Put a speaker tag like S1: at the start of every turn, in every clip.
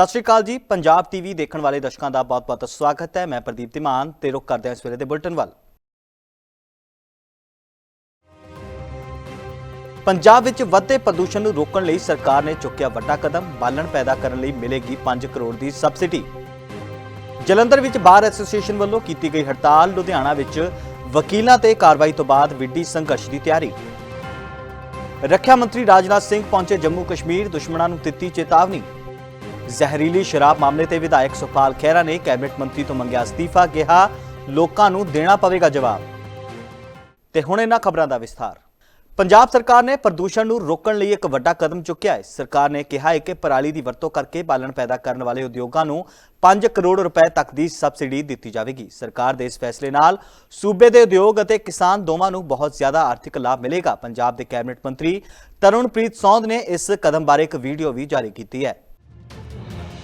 S1: ਸਤਿ ਸ਼੍ਰੀ ਅਕਾਲ ਜੀ। ਪੰਜਾਬ ਟੀਵੀ ਦੇਖਣ ਵਾਲੇ ਦਰਸ਼ਕਾਂ ਦਾ ਬਹੁਤ-ਬਹੁਤ ਸਵਾਗਤ ਹੈ। ਮੈਂ ਪ੍ਰਦੀਪ ਧਿਮਾਨ ਤੇ ਰੁਕ ਕਰਦੇ ਹਾਂ ਇਸ ਵੇਲੇ ਦੇ ਬੁਲਟਨ ਵੱਲ। ਪੰਜਾਬ ਵਿੱਚ ਵੱਧਦੇ ਪ੍ਰਦੂਸ਼ਣ ਨੂੰ ਰੋਕਣ ਲਈ ਸਰਕਾਰ ਨੇ ਚੁੱਕਿਆ ਵੱਡਾ ਕਦਮ। ਬਾਲਣ ਪੈਦਾ ਕਰਨ ਲਈ ਮਿਲੇਗੀ 5 ਕਰੋੜ ਦੀ ਸਬਸਿਡੀ। ਜਲੰਧਰ ਵਿੱਚ ਬਾਰ ਐਸੋਸੀਏਸ਼ਨ ਵੱਲੋਂ ਕੀਤੀ ਗਈ ਹੜਤਾਲ। ਲੁਧਿਆਣਾ ਵਿੱਚ ਵਕੀਲਾਂ ਤੇ ਕਾਰਵਾਈ ਤੋਂ ਬਾਅਦ ਵਿੱਢੀ ਸੰਘਰਸ਼ ਦੀ ਤਿਆਰੀ। ਰੱਖਿਆ ਮੰਤਰੀ ਰਾਜਨਾਥ ਸਿੰਘ ਪਹੁੰਚੇ ਜੰਮੂ ਕਸ਼ਮੀਰ ਦੁਸ਼ਮਣਾਂ ਨੂੰ ਦਿੱਤੀ ਚੇਤਾਵਨੀ। ਜ਼ਹਿਰੀਲੀ ਸ਼ਰਾਬ ਮਾਮਲੇ ਤੇ ਵਿਧਾਇਕ ਸੁਖਪਾਲ ਖਹਿਰਾ ਨੇ ਕੈਬਨਿਟ ਮੰਤਰੀ ਤੋਂ ਮੰਗਿਆ ਅਸਤੀਫਾ ਕਿਹਾ, ਲੋਕਾਂ ਨੂੰ ਦੇਣਾ ਪਵੇਗਾ ਜਵਾਬ। ਤੇ ਹੁਣ ਇਹਨਾਂ ਖਬਰਾਂ ਦਾ ਵਿਸਥਾਰ। ਪੰਜਾਬ ਸਰਕਾਰ ਨੇ ਪ੍ਰਦੂਸ਼ਣ ਨੂੰ ਰੋਕਣ ਲਈ ਇੱਕ ਵੱਡਾ ਕਦਮ ਚੁੱਕਿਆ ਹੈ। ਸਰਕਾਰ ਨੇ ਕਿਹਾ ਹੈ ਕਿ ਪਰਾਲੀ ਦੀ ਵਰਤੋਂ ਕਰਕੇ ਬਾਲਣ ਪੈਦਾ ਕਰਨ ਵਾਲੇ ਉਦਯੋਗਾਂ ਨੂੰ 5 ਕਰੋੜ ਰੁਪਏ ਤੱਕ ਦੀ ਸਬਸਿਡੀ ਦਿੱਤੀ ਜਾਵੇਗੀ। ਸਰਕਾਰ ਦੇ ਇਸ ਫੈਸਲੇ ਨਾਲ ਸੂਬੇ ਦੇ ਉਦਯੋਗ ਅਤੇ ਕਿਸਾਨ ਦੋਵਾਂ ਨੂੰ ਬਹੁਤ ਜ਼ਿਆਦਾ ਆਰਥਿਕ ਲਾਭ ਮਿਲੇਗਾ। ਪੰਜਾਬ ਦੇ ਕੈਬਨਿਟ ਮੰਤਰੀ ਤਰੁਣਪ੍ਰੀਤ ਸੌਂਦ ਨੇ ਇਸ ਕਦਮ ਬਾਰੇ ਇੱਕ ਵੀਡੀਓ ਵੀ ਜਾਰੀ ਕੀਤੀ ਹੈ।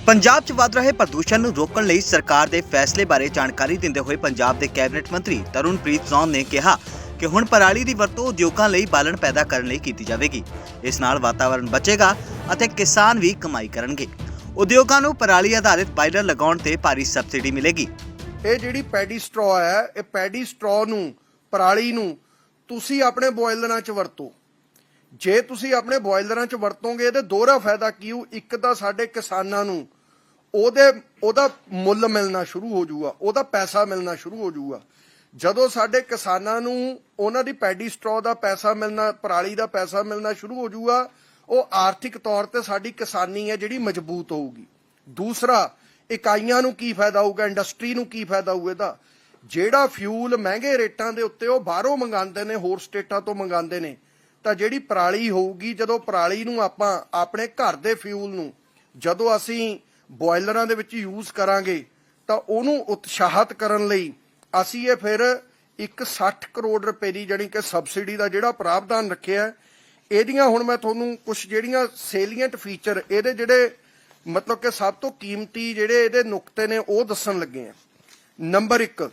S1: ਪੰਜਾਬ 'ਚ ਵੱਧ ਰਹੇ ਪ੍ਰਦੂਸ਼ਣ ਨੂੰ ਰੋਕਣ ਲਈ ਸਰਕਾਰ ਦੇ ਫੈਸਲੇ ਬਾਰੇ ਜਾਣਕਾਰੀ ਦਿੰਦੇ ਹੋਏ ਪੰਜਾਬ ਦੇ ਕੈਬਨਿਟ ਮੰਤਰੀ ਤਰੁਣਪ੍ਰੀਤ ਸੌਂਦ ਨੇ ਕਿਹਾ ਕਿ ਹੁਣ ਪਰਾਲੀ ਦੀ ਵਰਤੋਂ ਉਦਯੋਗਾਂ ਲਈ ਬਾਲਣ ਪੈਦਾ ਕਰਨ ਲਈ ਕੀਤੀ ਜਾਵੇਗੀ। ਇਸ ਨਾਲ ਵਾਤਾਵਰਣ ਬਚੇਗਾ ਅਤੇ ਕਿਸਾਨ ਵੀ ਕਮਾਈ ਕਰਨਗੇ। ਉਦਯੋਗਾਂ ਨੂੰ ਪਰਾਲੀ ਆਧਾਰਿਤ ਬਾਇਲਰ ਲਗਾਉਣ ਤੇ ਭਾਰੀ ਸਬਸਿਡੀ ਮਿਲੇਗੀ।
S2: ਇਹ ਜਿਹੜੀ ਪੈਡੀ ਸਟ੍ਰੋ ਹੈ, ਇਹ ਪੈਡੀ ਸਟ੍ਰੋ ਨੂੰ, ਪਰਾਲੀ ਨੂੰ ਤੁਸੀਂ ਆਪਣੇ ਬੋਇਲਰਾਂ 'ਚ ਵਰਤੋ। ਜੇ ਤੁਸੀਂ ਆਪਣੇ ਬੋਇਲਰਾਂ 'ਚ ਵਰਤੋਗੇ ਤੇ ਦੋਹਰਾ ਫਾਇਦਾ ਕੀ ਹੋ ਇੱਕ ਤਾਂ ਸਾਡੇ ਕਿਸਾਨਾਂ ਨੂੰ ਉਹਦੇ, ਉਹਦਾ ਮੁੱਲ ਮਿਲਣਾ ਸ਼ੁਰੂ ਹੋ ਜਾਊਗਾ, ਉਹਦਾ ਪੈਸਾ ਮਿਲਣਾ ਸ਼ੁਰੂ ਹੋ ਜਾਊਗਾ। ਜਦੋਂ ਸਾਡੇ ਕਿਸਾਨਾਂ ਨੂੰ ਉਹਨਾਂ ਦੀ ਪੈਡੀ ਸਟ੍ਰੋ ਦਾ ਪੈਸਾ ਮਿਲਣਾ, ਪਰਾਲੀ ਦਾ ਪੈਸਾ ਮਿਲਣਾ ਸ਼ੁਰੂ ਹੋ ਜਾਊਗਾ, ਉਹ ਆਰਥਿਕ ਤੌਰ ਤੇ ਸਾਡੀ ਕਿਸਾਨੀ ਹੈ ਜਿਹੜੀ ਮਜ਼ਬੂਤ ਹੋਊਗੀ। ਦੂਸਰਾ, ਇਕਾਈਆਂ ਨੂੰ ਕੀ ਫਾਇਦਾ ਹੋਊਗਾ, ਇੰਡਸਟਰੀ ਨੂੰ ਕੀ ਫਾਇਦਾ ਹੋਊਗਾ ਇਹਦਾ? ਜਿਹੜਾ ਫਿਊਲ ਮਹਿੰਗੇ ਰੇਟਾਂ ਦੇ ਉੱਤੇ ਉਹ ਬਾਹਰੋਂ ਮੰਗਾਉਂਦੇ ਨੇ, ਹੋਰ ਸਟੇਟਾਂ ਤੋਂ ਮੰਗਾਉਂਦੇ ਨੇ, ਤਾਂ ਜਿਹੜੀ ਪਰਾਲੀ ਹੋਊਗੀ, ਜਦੋਂ ਪਰਾਲੀ ਨੂੰ ਆਪਾਂ ਆਪਣੇ ਘਰ ਦੇ ਫਿਊਲ ਨੂੰ, ਜਦੋਂ ਅਸੀਂ ਬੋਇਲਰਾਂ ਦੇ ਵਿੱਚ ਯੂਜ਼ ਕਰਾਂਗੇ, ਤਾਂ ਉਹਨੂੰ ਉਤਸ਼ਾਹਤ ਕਰਨ ਲਈ ਅਸੀਂ ਇਹ ਫਿਰ ਇੱਕ 60 ਕਰੋੜ ਰੁਪਏ ਦੀ ਜਿਹੜੀ ਕਿ ਸਬਸਿਡੀ ਦਾ ਜਿਹੜਾ ਪ੍ਰਾਵਧਾਨ ਰੱਖਿਆ ਇਹਦੀਆਂ ਹੁਣ ਮੈਂ ਤੁਹਾਨੂੰ ਕੁਝ ਜਿਹੜੀਆਂ ਸੇਲੀਐਂਟ ਫੀਚਰ ਇਹਦੇ ਜਿਹੜੇ ਮਤਲਬ ਕਿ ਸਭ ਤੋਂ ਕੀਮਤੀ ਜਿਹੜੇ ਇਹਦੇ ਨੁਕਤੇ ਨੇ ਉਹ ਦੱਸਣ ਲੱਗੇ ਆ ਨੰਬਰ 1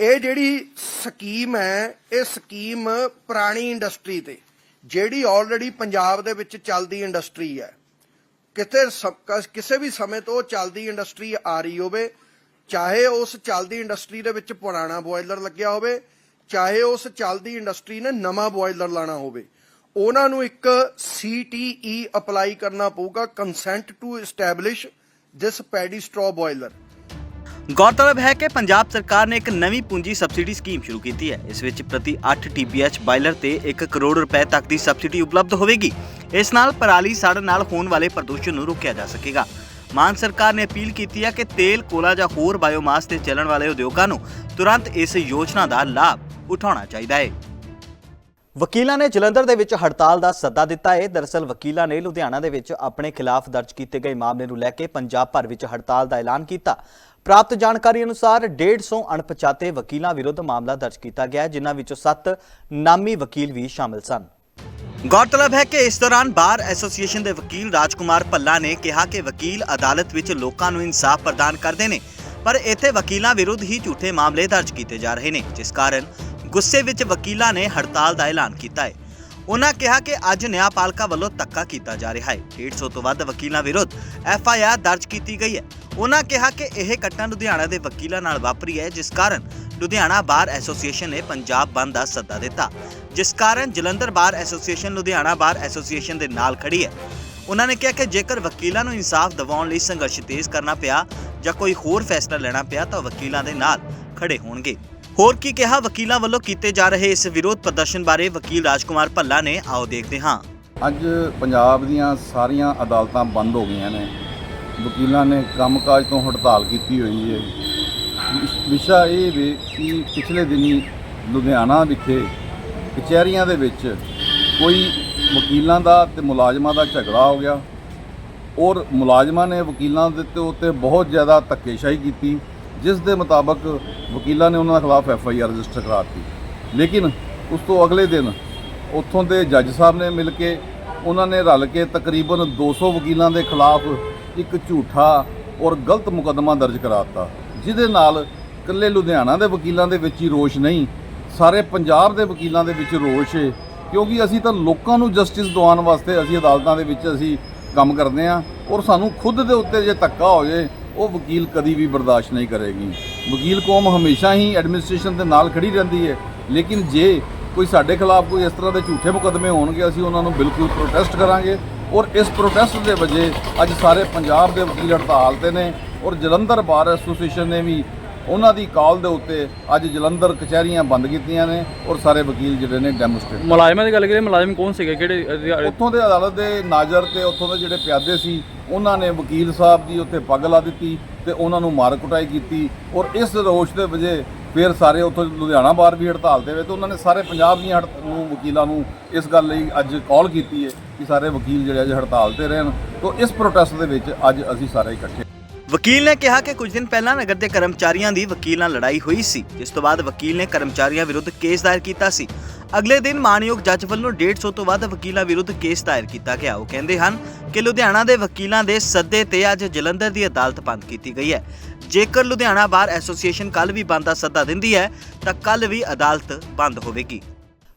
S2: ਇਹ ਜਿਹੜੀ ਸਕੀਮ ਹੈ, ਇਹ ਸਕੀਮ ਪੁਰਾਣੀ ਇੰਡਸਟਰੀ ਤੇ, ਜਿਹੜੀ ਆਲਰੇਡੀ ਪੰਜਾਬ ਦੇ ਵਿੱਚ ਚੱਲਦੀ ਇੰਡਸਟਰੀ ਹੈ। ਕਿਤੇ ਸਮ- ਕਿਸੇ ਵੀ ਸਮੇਂ ਤੋਂ ਚੱਲਦੀ ਇੰਡਸਟਰੀ ਆ ਰਹੀ ਹੋਵੇ, ਚਾਹੇ ਉਸ ਚੱਲਦੀ ਇੰਡਸਟਰੀ ਦੇ ਵਿੱਚ ਪੁਰਾਣਾ ਬੋਇਲਰ ਲੱਗਿਆ ਹੋਵੇ, ਚਾਹੇ ਉਸ ਚੱਲਦੀ ਇੰਡਸਟਰੀ ਨੇ ਨਵਾਂ ਬੋਇਲਰ ਲਾਣਾ ਹੋਵੇ, ਉਹਨਾਂ ਨੂੰ ਇੱਕ CTE ਅਪਲਾਈ ਕਰਨਾ ਪਊਗਾ consent to establish this paddy straw boiler
S1: ਗੌਰਤਲਬ ਹੈ ਕਿ ਪੰਜਾਬ ਸਰਕਾਰ ਨੇ ਇੱਕ ਨਵੀਂ ਪੂੰਜੀ ਸਬਸਿਡੀ ਸਕੀਮ ਸ਼ੁਰੂ ਕੀਤੀ ਹੈ। ਇਸ ਵਿੱਚ ਪ੍ਰਤੀ 8 TPH ਬਾਇਲਰ ਤੇ 1 ਕਰੋੜ ਰੁਪਏ ਤੱਕ ਦੀ ਸਬਸਿਡੀ ਉਪਲਬਧ ਹੋਵੇਗੀ। ਇਸ ਨਾਲ ਪਰਾਲੀ ਸੜਨ ਨਾਲ ਹੋਣ ਵਾਲੇ ਪ੍ਰਦੂਸ਼ਣ ਨੂੰ ਰੋਕਿਆ ਜਾ ਸਕੇਗਾ। ਮਾਨ ਸਰਕਾਰ ਨੇ ਅਪੀਲ ਕੀਤੀ ਹੈ ਕਿ ਤੇਲ, ਕੋਲਾ ਜਾਂ ਹੋਰ ਬਾਇਓਮਾਸ ਤੇ ਚੱਲਣ ਵਾਲੇ ਉਦਯੋਗਾਂ ਨੂੰ ਤੁਰੰਤ ਇਸ ਯੋਜਨਾ ਦਾ ਲਾਭ ਉਠਾਉਣਾ ਚਾਹੀਦਾ ਹੈ। ਵਕੀਲਾਂ ਨੇ ਜਲੰਧਰ ਦੇ ਵਿੱਚ ਹੜਤਾਲ ਦਾ ਸੱਦਾ ਦਿੱਤਾ ਹੈ। ਦਰਅਸਲ ਵਕੀਲਾਂ ਨੇ ਲੁਧਿਆਣਾ ਦੇ ਵਿੱਚ ਆਪਣੇ ਖਿਲਾਫ ਦਰਜ ਕੀਤੇ ਗਏ ਮਾਮਲੇ ਨੂੰ ਲੈ ਕੇ ਪੰਜਾਬ ਭਰ ਵਿੱਚ ਹੜਤਾਲ ਦਾ ਐਲਾਨ ਕੀਤਾ। ਪ੍ਰਾਪਤ ਜਾਣਕਾਰੀ ਅਨੁਸਾਰ 150 ਅਣਪਛਾਤੇ ਵਕੀਲਾਂ ਵਿਰੁੱਧ ਮਾਮਲਾ ਦਰਜ ਕੀਤਾ ਗਿਆ ਹੈ, ਜਿਨ੍ਹਾਂ ਵਿੱਚੋਂ 7 ਨਾਮੀ ਵਕੀਲ ਵੀ ਸ਼ਾਮਲ ਸਨ। ਗੌਰਤਲਬ ਹੈ ਕਿ ਇਸ ਦੌਰਾਨ ਬਾਰ ਐਸੋਸੀਏਸ਼ਨ ਦੇ ਵਕੀਲ ਰਾਜਕੁਮਾਰ ਭੱਲਾ ਨੇ ਕਿਹਾ ਕਿ ਵਕੀਲ ਅਦਾਲਤ ਵਿੱਚ ਲੋਕਾਂ ਨੂੰ ਇਨਸਾਫ ਪ੍ਰਦਾਨ ਕਰਦੇ ਨੇ, ਪਰ ਇੱਥੇ ਵਕੀਲਾਂ ਵਿਰੁੱਧ ਹੀ ਝੂਠੇ ਮਾਮਲੇ ਦਰਜ ਕੀਤੇ ਜਾ ਰਹੇ ਨੇ, ਜਿਸ ਕਾਰਨ ਗੁੱਸੇ ਵਿੱਚ ਵਕੀਲਾਂ ਨੇ ਹੜਤਾਲ ਦਾ ਐਲਾਨ ਕੀਤਾ ਹੈ। ਉਹਨਾਂ ਕਿਹਾ ਕਿ ਅੱਜ ਨਿਆਂਪਾਲਕਾ ਵੱਲੋਂ ਧੱਕਾ ਕੀਤਾ ਜਾ ਰਿਹਾ ਹੈ। 150 ਤੋਂ ਵੱਧ ਵਕੀਲਾਂ ਵਿਰੁੱਧ ਐਫ ਆਈ ਆਰ ਦਰਜ ਕੀਤੀ ਗਈ ਹੈ। ਉਹਨਾਂ ਕਿਹਾ ਕਿ ਇਹ ਘਟਨਾ ਲੁਧਿਆਣਾ ਦੇ ਵਕੀਲਾਂ ਨਾਲ ਵਾਪਰੀ ਹੈ, ਜਿਸ ਕਾਰਨ ਲੁਧਿਆਣਾ ਬਾਰ ਐਸੋਸੀਏਸ਼ਨ ਨੇ ਪੰਜਾਬ ਬੰਦ ਦਾ ਸੱਦਾ ਦਿੱਤਾ, ਜਿਸ ਕਾਰਨ Jalandhar bar association Ludhiana bar association ਦੇ ਨਾਲ ਖੜੀ ਹੈ। ਉਹਨਾਂ ਨੇ ਕਿਹਾ ਕਿ ਜੇਕਰ ਵਕੀਲਾਂ ਨੂੰ ਇਨਸਾਫ ਦਿਵਾਉਣ ਲਈ ਸੰਘਰਸ਼ ਤੇਜ਼ ਕਰਨਾ ਪਿਆ ਜਾਂ ਕੋਈ ਹੋਰ ਫੈਸਲਾ ਲੈਣਾ ਪਿਆ, ਤਾਂ ਵਕੀਲਾਂ ਦੇ ਨਾਲ ਖੜੇ ਹੋਣਗੇ। ਹੋਰ ਕੀ ਕਿਹਾ? ਵਕੀਲਾਂ ਵੱਲੋਂ ਕੀਤੇ ਜਾ ਰਹੇ ਇਸ ਵਿਰੋਧ ਪ੍ਰਦਰਸ਼ਨ ਬਾਰੇ ਵਕੀਲ ਰਾਜਕੁਮਾਰ ਭੱਲਾ ਨੇ, ਆਓ ਦੇਖਦੇ ਹਾਂ।
S3: ਅੱਜ ਪੰਜਾਬ ਦੀਆਂ ਸਾਰੀਆਂ ਅਦਾਲਤਾਂ ਬੰਦ ਹੋ ਗਈਆਂ ਨੇ। ਵਕੀਲਾਂ ਨੇ ਕੰਮਕਾਜ ਤੋਂ ਹੜਤਾਲ ਕੀਤੀ ਹੋਈ ਹੈ। ਵਿਸ਼ਾ ਇਹ ਵੀ ਕਿ ਪਿਛਲੇ ਦਿਨੀ ਲੁਧਿਆਣਾ ਵਿਖੇ ਕਚਹਿਰੀਆਂ ਦੇ ਵਿੱਚ ਕੋਈ ਵਕੀਲਾਂ ਦਾ ਤੇ ਮੁਲਾਜ਼ਮਾਂ ਦਾ ਝਗੜਾ ਹੋ ਗਿਆ। ਔਰ ਮੁਲਾਜ਼ਮਾਂ ਨੇ ਵਕੀਲਾਂ ਦੇ ਉੱਤੇ ਬਹੁਤ ਜ਼ਿਆਦਾ ਧੱਕੇਸ਼ਾਹੀ ਕੀਤੀ, ਜਿਸ ਦੇ ਮੁਤਾਬਕ ਵਕੀਲਾਂ ਨੇ ਉਹਨਾਂ ਦੇ ਖਿਲਾਫ ਐਫ ਆਈ ਆਰ ਰਜਿਸਟਰ ਕਰਾਤੀ ਲੇਕਿਨ ਉਸ ਤੋਂ ਅਗਲੇ ਦਿਨ ਉੱਥੋਂ ਦੇ ਜੱਜ ਸਾਹਿਬ ਨੇ ਮਿਲ ਕੇ ਉਹਨਾਂ ਨੇ ਰਲ ਕੇ ਤਕਰੀਬਨ 200 ਵਕੀਲਾਂ ਦੇ ਖਿਲਾਫ ਇੱਕ ਝੂਠਾ ਔਰ ਗਲਤ ਮੁਕੱਦਮਾ ਦਰਜ ਕਰਾ ਦਿੱਤਾ, ਜਿਹਦੇ ਨਾਲ ਇਕੱਲੇ ਲੁਧਿਆਣਾ ਦੇ ਵਕੀਲਾਂ ਦੇ ਵਿੱਚ ਹੀ ਰੋਸ਼ ਨਹੀਂ, ਸਾਰੇ ਪੰਜਾਬ ਦੇ ਵਕੀਲਾਂ ਦੇ ਵਿੱਚ ਰੋਸ਼ ਹੈ ਕਿਉਂਕਿ ਅਸੀਂ ਤਾਂ ਲੋਕਾਂ ਨੂੰ ਜਸਟਿਸ ਦਿਵਾਉਣ ਵਾਸਤੇ ਅਸੀਂ ਅਦਾਲਤਾਂ ਦੇ ਵਿੱਚ ਅਸੀਂ ਕੰਮ ਕਰਦੇ ਹਾਂ ਔਰ ਸਾਨੂੰ ਖੁਦ ਦੇ ਉੱਤੇ ਜੇ ਧੱਕਾ ਹੋ ਜਾਏ ਉਹ ਵਕੀਲ ਕਦੀ ਵੀ ਬਰਦਾਸ਼ਤ ਨਹੀਂ ਕਰੇਗੀ। ਵਕੀਲ ਕੌਮ ਹਮੇਸ਼ਾ ਹੀ ਐਡਮਿਨਿਸਟ੍ਰੇਸ਼ਨ ਦੇ ਨਾਲ ਖੜੀ ਰਹਿੰਦੀ ਹੈ ਲੇਕਿਨ ਜੇ ਕੋਈ ਸਾਡੇ ਖਿਲਾਫ ਕੋਈ ਇਸ ਤਰ੍ਹਾਂ ਦੇ ਝੂਠੇ ਮੁਕੱਦਮੇ ਹੋਣਗੇ, ਅਸੀਂ ਉਹਨਾਂ ਨੂੰ ਬਿਲਕੁਲ ਪ੍ਰੋਟੈਸਟ ਕਰਾਂਗੇ ਔਰ ਇਸ ਪ੍ਰੋਟੈਸਟ ਦੇ ਵਜੇ ਅੱਜ ਸਾਰੇ ਪੰਜਾਬ ਦੇ ਵਕੀਲ ਹੜਤਾਲ ਤੇ ਨੇ ਔਰ ਜਲੰਧਰ ਬਾਰ ਐਸੋਸੀਏਸ਼ਨ ਨੇ ਵੀ ਉਹਨਾਂ ਦੀ ਕਾਲ ਦੇ ਉੱਤੇ ਅੱਜ ਜਲੰਧਰ ਕਚਹਿਰੀਆਂ ਬੰਦ ਕੀਤੀਆਂ ਨੇ ਔਰ ਸਾਰੇ ਵਕੀਲ ਜਿਹੜੇ ਨੇ ਡੈਮੋਸਟ੍ਰੇਟ
S4: ਮੁਲਾਜ਼ਮਾਂ ਦੀ ਗੱਲ ਕਰੀਏ ਮੁਲਾਜ਼ਮ ਕੌਣ ਸੀਗੇ? ਕਿਹੜੇ?
S3: ਉੱਥੋਂ ਦੇ ਅਦਾਲਤ ਦੇ ਨਾਜ਼ਰ ਤੇ ਉੱਥੋਂ ਦੇ ਜਿਹੜੇ ਪਿਆਦੇ ਸੀ ਉਹਨਾਂ ਨੇ ਵਕੀਲ ਸਾਹਿਬ ਦੀ ਉੱਥੇ ਪੱਗ ਲਾ ਦਿੱਤੀ ਤੇ ਉਹਨਾਂ ਨੂੰ ਮਾਰ ਕੁਟਾਈ ਕੀਤੀ ਔਰ ਇਸ ਰੋਸ਼ ਦੇ ਵਜੇ ਫਿਰ ਸਾਰੇ ਉੱਥੋਂ ਲੁਧਿਆਣਾ ਬਾਰ ਵੀ ਹੜਤਾਲ ਤੇ ਵੇ ਤੇ ਉਹਨਾਂ ਨੇ ਸਾਰੇ ਪੰਜਾਬ ਦੀਆਂ ਹੜਤ- ਨੂੰ ਵਕੀਲਾਂ ਨੂੰ ਇਸ ਗੱਲ ਲਈ ਅੱਜ ਕਾਲ ਕੀਤੀ ਹੈ ਕਿ ਸਾਰੇ ਵਕੀਲ ਜਿਹੜੇ ਅੱਜ ਹੜਤਾਲ ਤੇ ਰਹਿਣ। ਤੋਂ ਇਸ ਪ੍ਰੋਟੈਸਟ ਦੇ ਵਿੱਚ ਅੱਜ ਅਸੀਂ ਸਾਰੇ ਇਕੱਠੇ
S1: ਵਕੀਲ ਨੇ ਕਿਹਾ ਕਿ ਕੁਝ ਦਿਨ ਪਹਿਲਾਂ ਨਗਰ ਦੇ ਕਰਮਚਾਰੀਆਂ ਦੀ ਵਕੀਲ ਨਾਲ ਲੜਾਈ ਹੋਈ ਸੀ, ਜਿਸ ਤੋਂ ਬਾਅਦ ਵਕੀਲ ਨੇ ਕਰਮਚਾਰੀਆਂ ਵਿਰੁੱਧ ਕੇਸ ਦਾਇਰ ਕੀਤਾ ਸੀ। ਅਗਲੇ ਦਿਨ ਮਾਨਯੋਗ ਜੱਜ ਵੱਲੋਂ 150 ਤੋਂ ਵੱਧ ਵਕੀਲਾਂ ਵਿਰੁੱਧ ਕੇਸ ਦਾਇਰ ਕੀਤਾ ਗਿਆ। ਉਹ ਕਹਿੰਦੇ ਹਨ ਕਿ ਲੁਧਿਆਣਾ ਦੇ ਵਕੀਲਾਂ ਦੇ ਸੱਦੇ ਤੇ ਅੱਜ ਜਲੰਧਰ ਦੀ ਅਦਾਲਤ ਬੰਦ ਕੀਤੀ ਗਈ ਹੈ। ਜੇਕਰ ਲੁਧਿਆਣਾ ਬਾਰ ਐਸੋਸੀਏਸ਼ਨ ਕੱਲ ਵੀ ਬੰਦ ਦਾ ਸੱਦਾ ਦਿੰਦੀ ਹੈ, ਤਾਂ ਕੱਲ ਵੀ ਅਦਾਲਤ ਬੰਦ ਹੋਵੇਗੀ।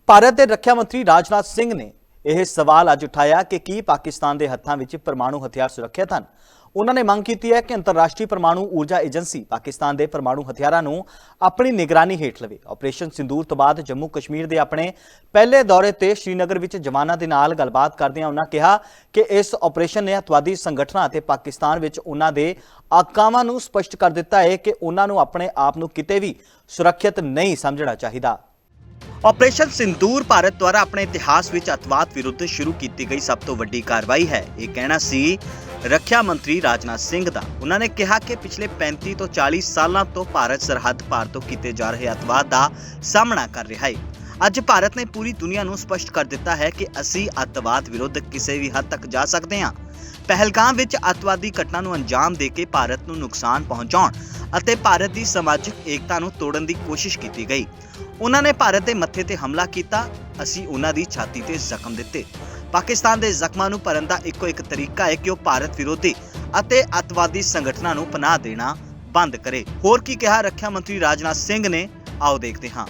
S1: ਭਾਰਤ ਦੇ ਰੱਖਿਆ ਮੰਤਰੀ ਰਾਜਨਾਥ ਸਿੰਘ ਨੇ ਇਹ ਸਵਾਲ ਅੱਜ ਉਠਾਇਆ ਕਿ ਕੀ ਪਾਕਿਸਤਾਨ ਦੇ ਹੱਥਾਂ ਵਿੱਚ ਪਰਮਾਣੂ ਹਥਿਆਰ ਸੁਰੱਖਿਅਤ ਹਨ? ਉਹਨਾਂ ਨੇ ਮੰਗ ਕੀਤੀ ਹੈ ਕਿ ਅੰਤਰਰਾਸ਼ਟਰੀ ਪਰਮਾਣੂ ਊਰਜਾ ਏਜੰਸੀ ਪਾਕਿਸਤਾਨ ਦੇ ਪਰਮਾਣੂ ਹਥਿਆਰਾਂ ਨੂੰ ਆਪਣੀ ਨਿਗਰਾਨੀ ਹੇਠ ਲਵੇ। ਆਪਰੇਸ਼ਨ ਸਿੰਦੂਰ ਤੋਂ ਬਾਅਦ ਜੰਮੂ ਕਸ਼ਮੀਰ ਦੇ ਆਪਣੇ ਪਹਿਲੇ ਦੌਰੇ ਤੇ ਸ਼੍ਰੀਨਗਰ ਵਿੱਚ ਜਵਾਨਾਂ ਦੇ ਨਾਲ ਗੱਲਬਾਤ ਕਰਦਿਆਂ ਉਹਨਾਂ ਕਿਹਾ ਕਿ ਇਸ ਆਪਰੇਸ਼ਨ ਨੇ ਅਤਵਾਦੀ ਸੰਗਠਨਾਂ ਅਤੇ ਪਾਕਿਸਤਾਨ ਵਿੱਚ ਉਹਨਾਂ ਦੇ ਆਕਾਵਾਂ ਨੂੰ ਸਪਸ਼ਟ ਕਰ ਦਿੱਤਾ ਹੈ ਕਿ ਉਹਨਾਂ ਨੂੰ ਆਪਣੇ ਆਪ ਨੂੰ ਕਿਤੇ ਵੀ ਸੁਰੱਖਿਅਤ ਨਹੀਂ ਸਮਝਣਾ ਚਾਹੀਦਾ। ਆਪਰੇਸ਼ਨ ਸਿੰਦੂਰ ਭਾਰਤ ਦੁਆਰਾ ਆਪਣੇ ਇਤਿਹਾਸ ਵਿੱਚ ਅਤਵਾਦ ਵਿਰੁੱਧ ਸ਼ੁਰੂ ਕੀਤੀ ਗਈ ਸਭ ਤੋਂ ਵੱਡੀ ਕਾਰਵਾਈ ਹੈ। ਇਹ ਕਹਿਣਾ ਸੀ, ਰੱਖਿਆ ਮੰਤਰੀ ਰਾਜਨਾਥ ਸਿੰਘ ਦਾ। ਉਹਨਾਂ ਨੇ ਕਿਹਾ ਕਿ ਪਿਛਲੇ 35 ਤੋਂ 40 ਸਾਲਾਂ ਤੋਂ ਭਾਰਤ ਸਰਹੱਦ ਪਾਰ ਤੋਂ ਕੀਤੇ ਜਾ ਰਹੇ ਅਤਵਾਦ ਦਾ ਸਾਹਮਣਾ ਕਰ ਰਿਹਾ ਹੈ ਅੱਜ ਭਾਰਤ ਨੇ ਪੂਰੀ ਦੁਨੀਆ ਨੂੰ ਸਪਸ਼ਟ ਕਰ ਦਿੱਤਾ ਹੈ ਕਿ ਅਸੀਂ ਅੱਤਵਾਦ ਵਿਰੁੱਧ ਕਿਸੇ ਵੀ ਹੱਦ ਤੱਕ ਜਾ ਸਕਦੇ ਹਾਂ। ਪਹਿਲਗਾਮ ਵਿੱਚ ਅੱਤਵਾਦੀ ਘਟਨਾ ਨੂੰ ਅੰਜਾਮ ਦੇ ਕੇ ਭਾਰਤ ਨੂੰ ਨੁਕਸਾਨ ਪਹੁੰਚਾਉਣ ਅਤੇ ਭਾਰਤ ਦੀ ਸਮਾਜਿਕ ਏਕਤਾ ਨੂੰ ਤੋੜਨ ਦੀ ਕੋਸ਼ਿਸ਼ ਕੀਤੀ ਗਈ। ਉਹਨਾਂ ਨੇ ਭਾਰਤ ਦੇ ਮੱਥੇ ਤੇ ਹਮਲਾ ਕੀਤਾ। ਅਸੀਂ ਉਹਨਾਂ ਦੀ ਛਾਤੀ ਤੇ ਜ਼ਖਮ ਦਿੱਤੇ। ਪਾਕਿਸਤਾਨ ਦੇ ਜ਼ਖਮਾਂ ਨੂੰ ਭਰਨ ਦਾ ਇੱਕੋ ਇੱਕ ਤਰੀਕਾ ਹੈ ਕਿ ਉਹ ਭਾਰਤ ਵਿਰੋਧੀ ਅਤੇ ਅਤਵਾਦੀ ਸੰਗਠਨਾਂ ਨੂੰ ਪਨਾਹ ਦੇਣਾ ਬੰਦ ਕਰੇ। ਹੋਰ ਕੀ ਕਿਹਾ ਰੱਖਿਆ ਮੰਤਰੀ ਰਾਜਨਾਥ ਸਿੰਘ ਨੇ? ਆਓ ਦੇਖਦੇ ਹਾਂ।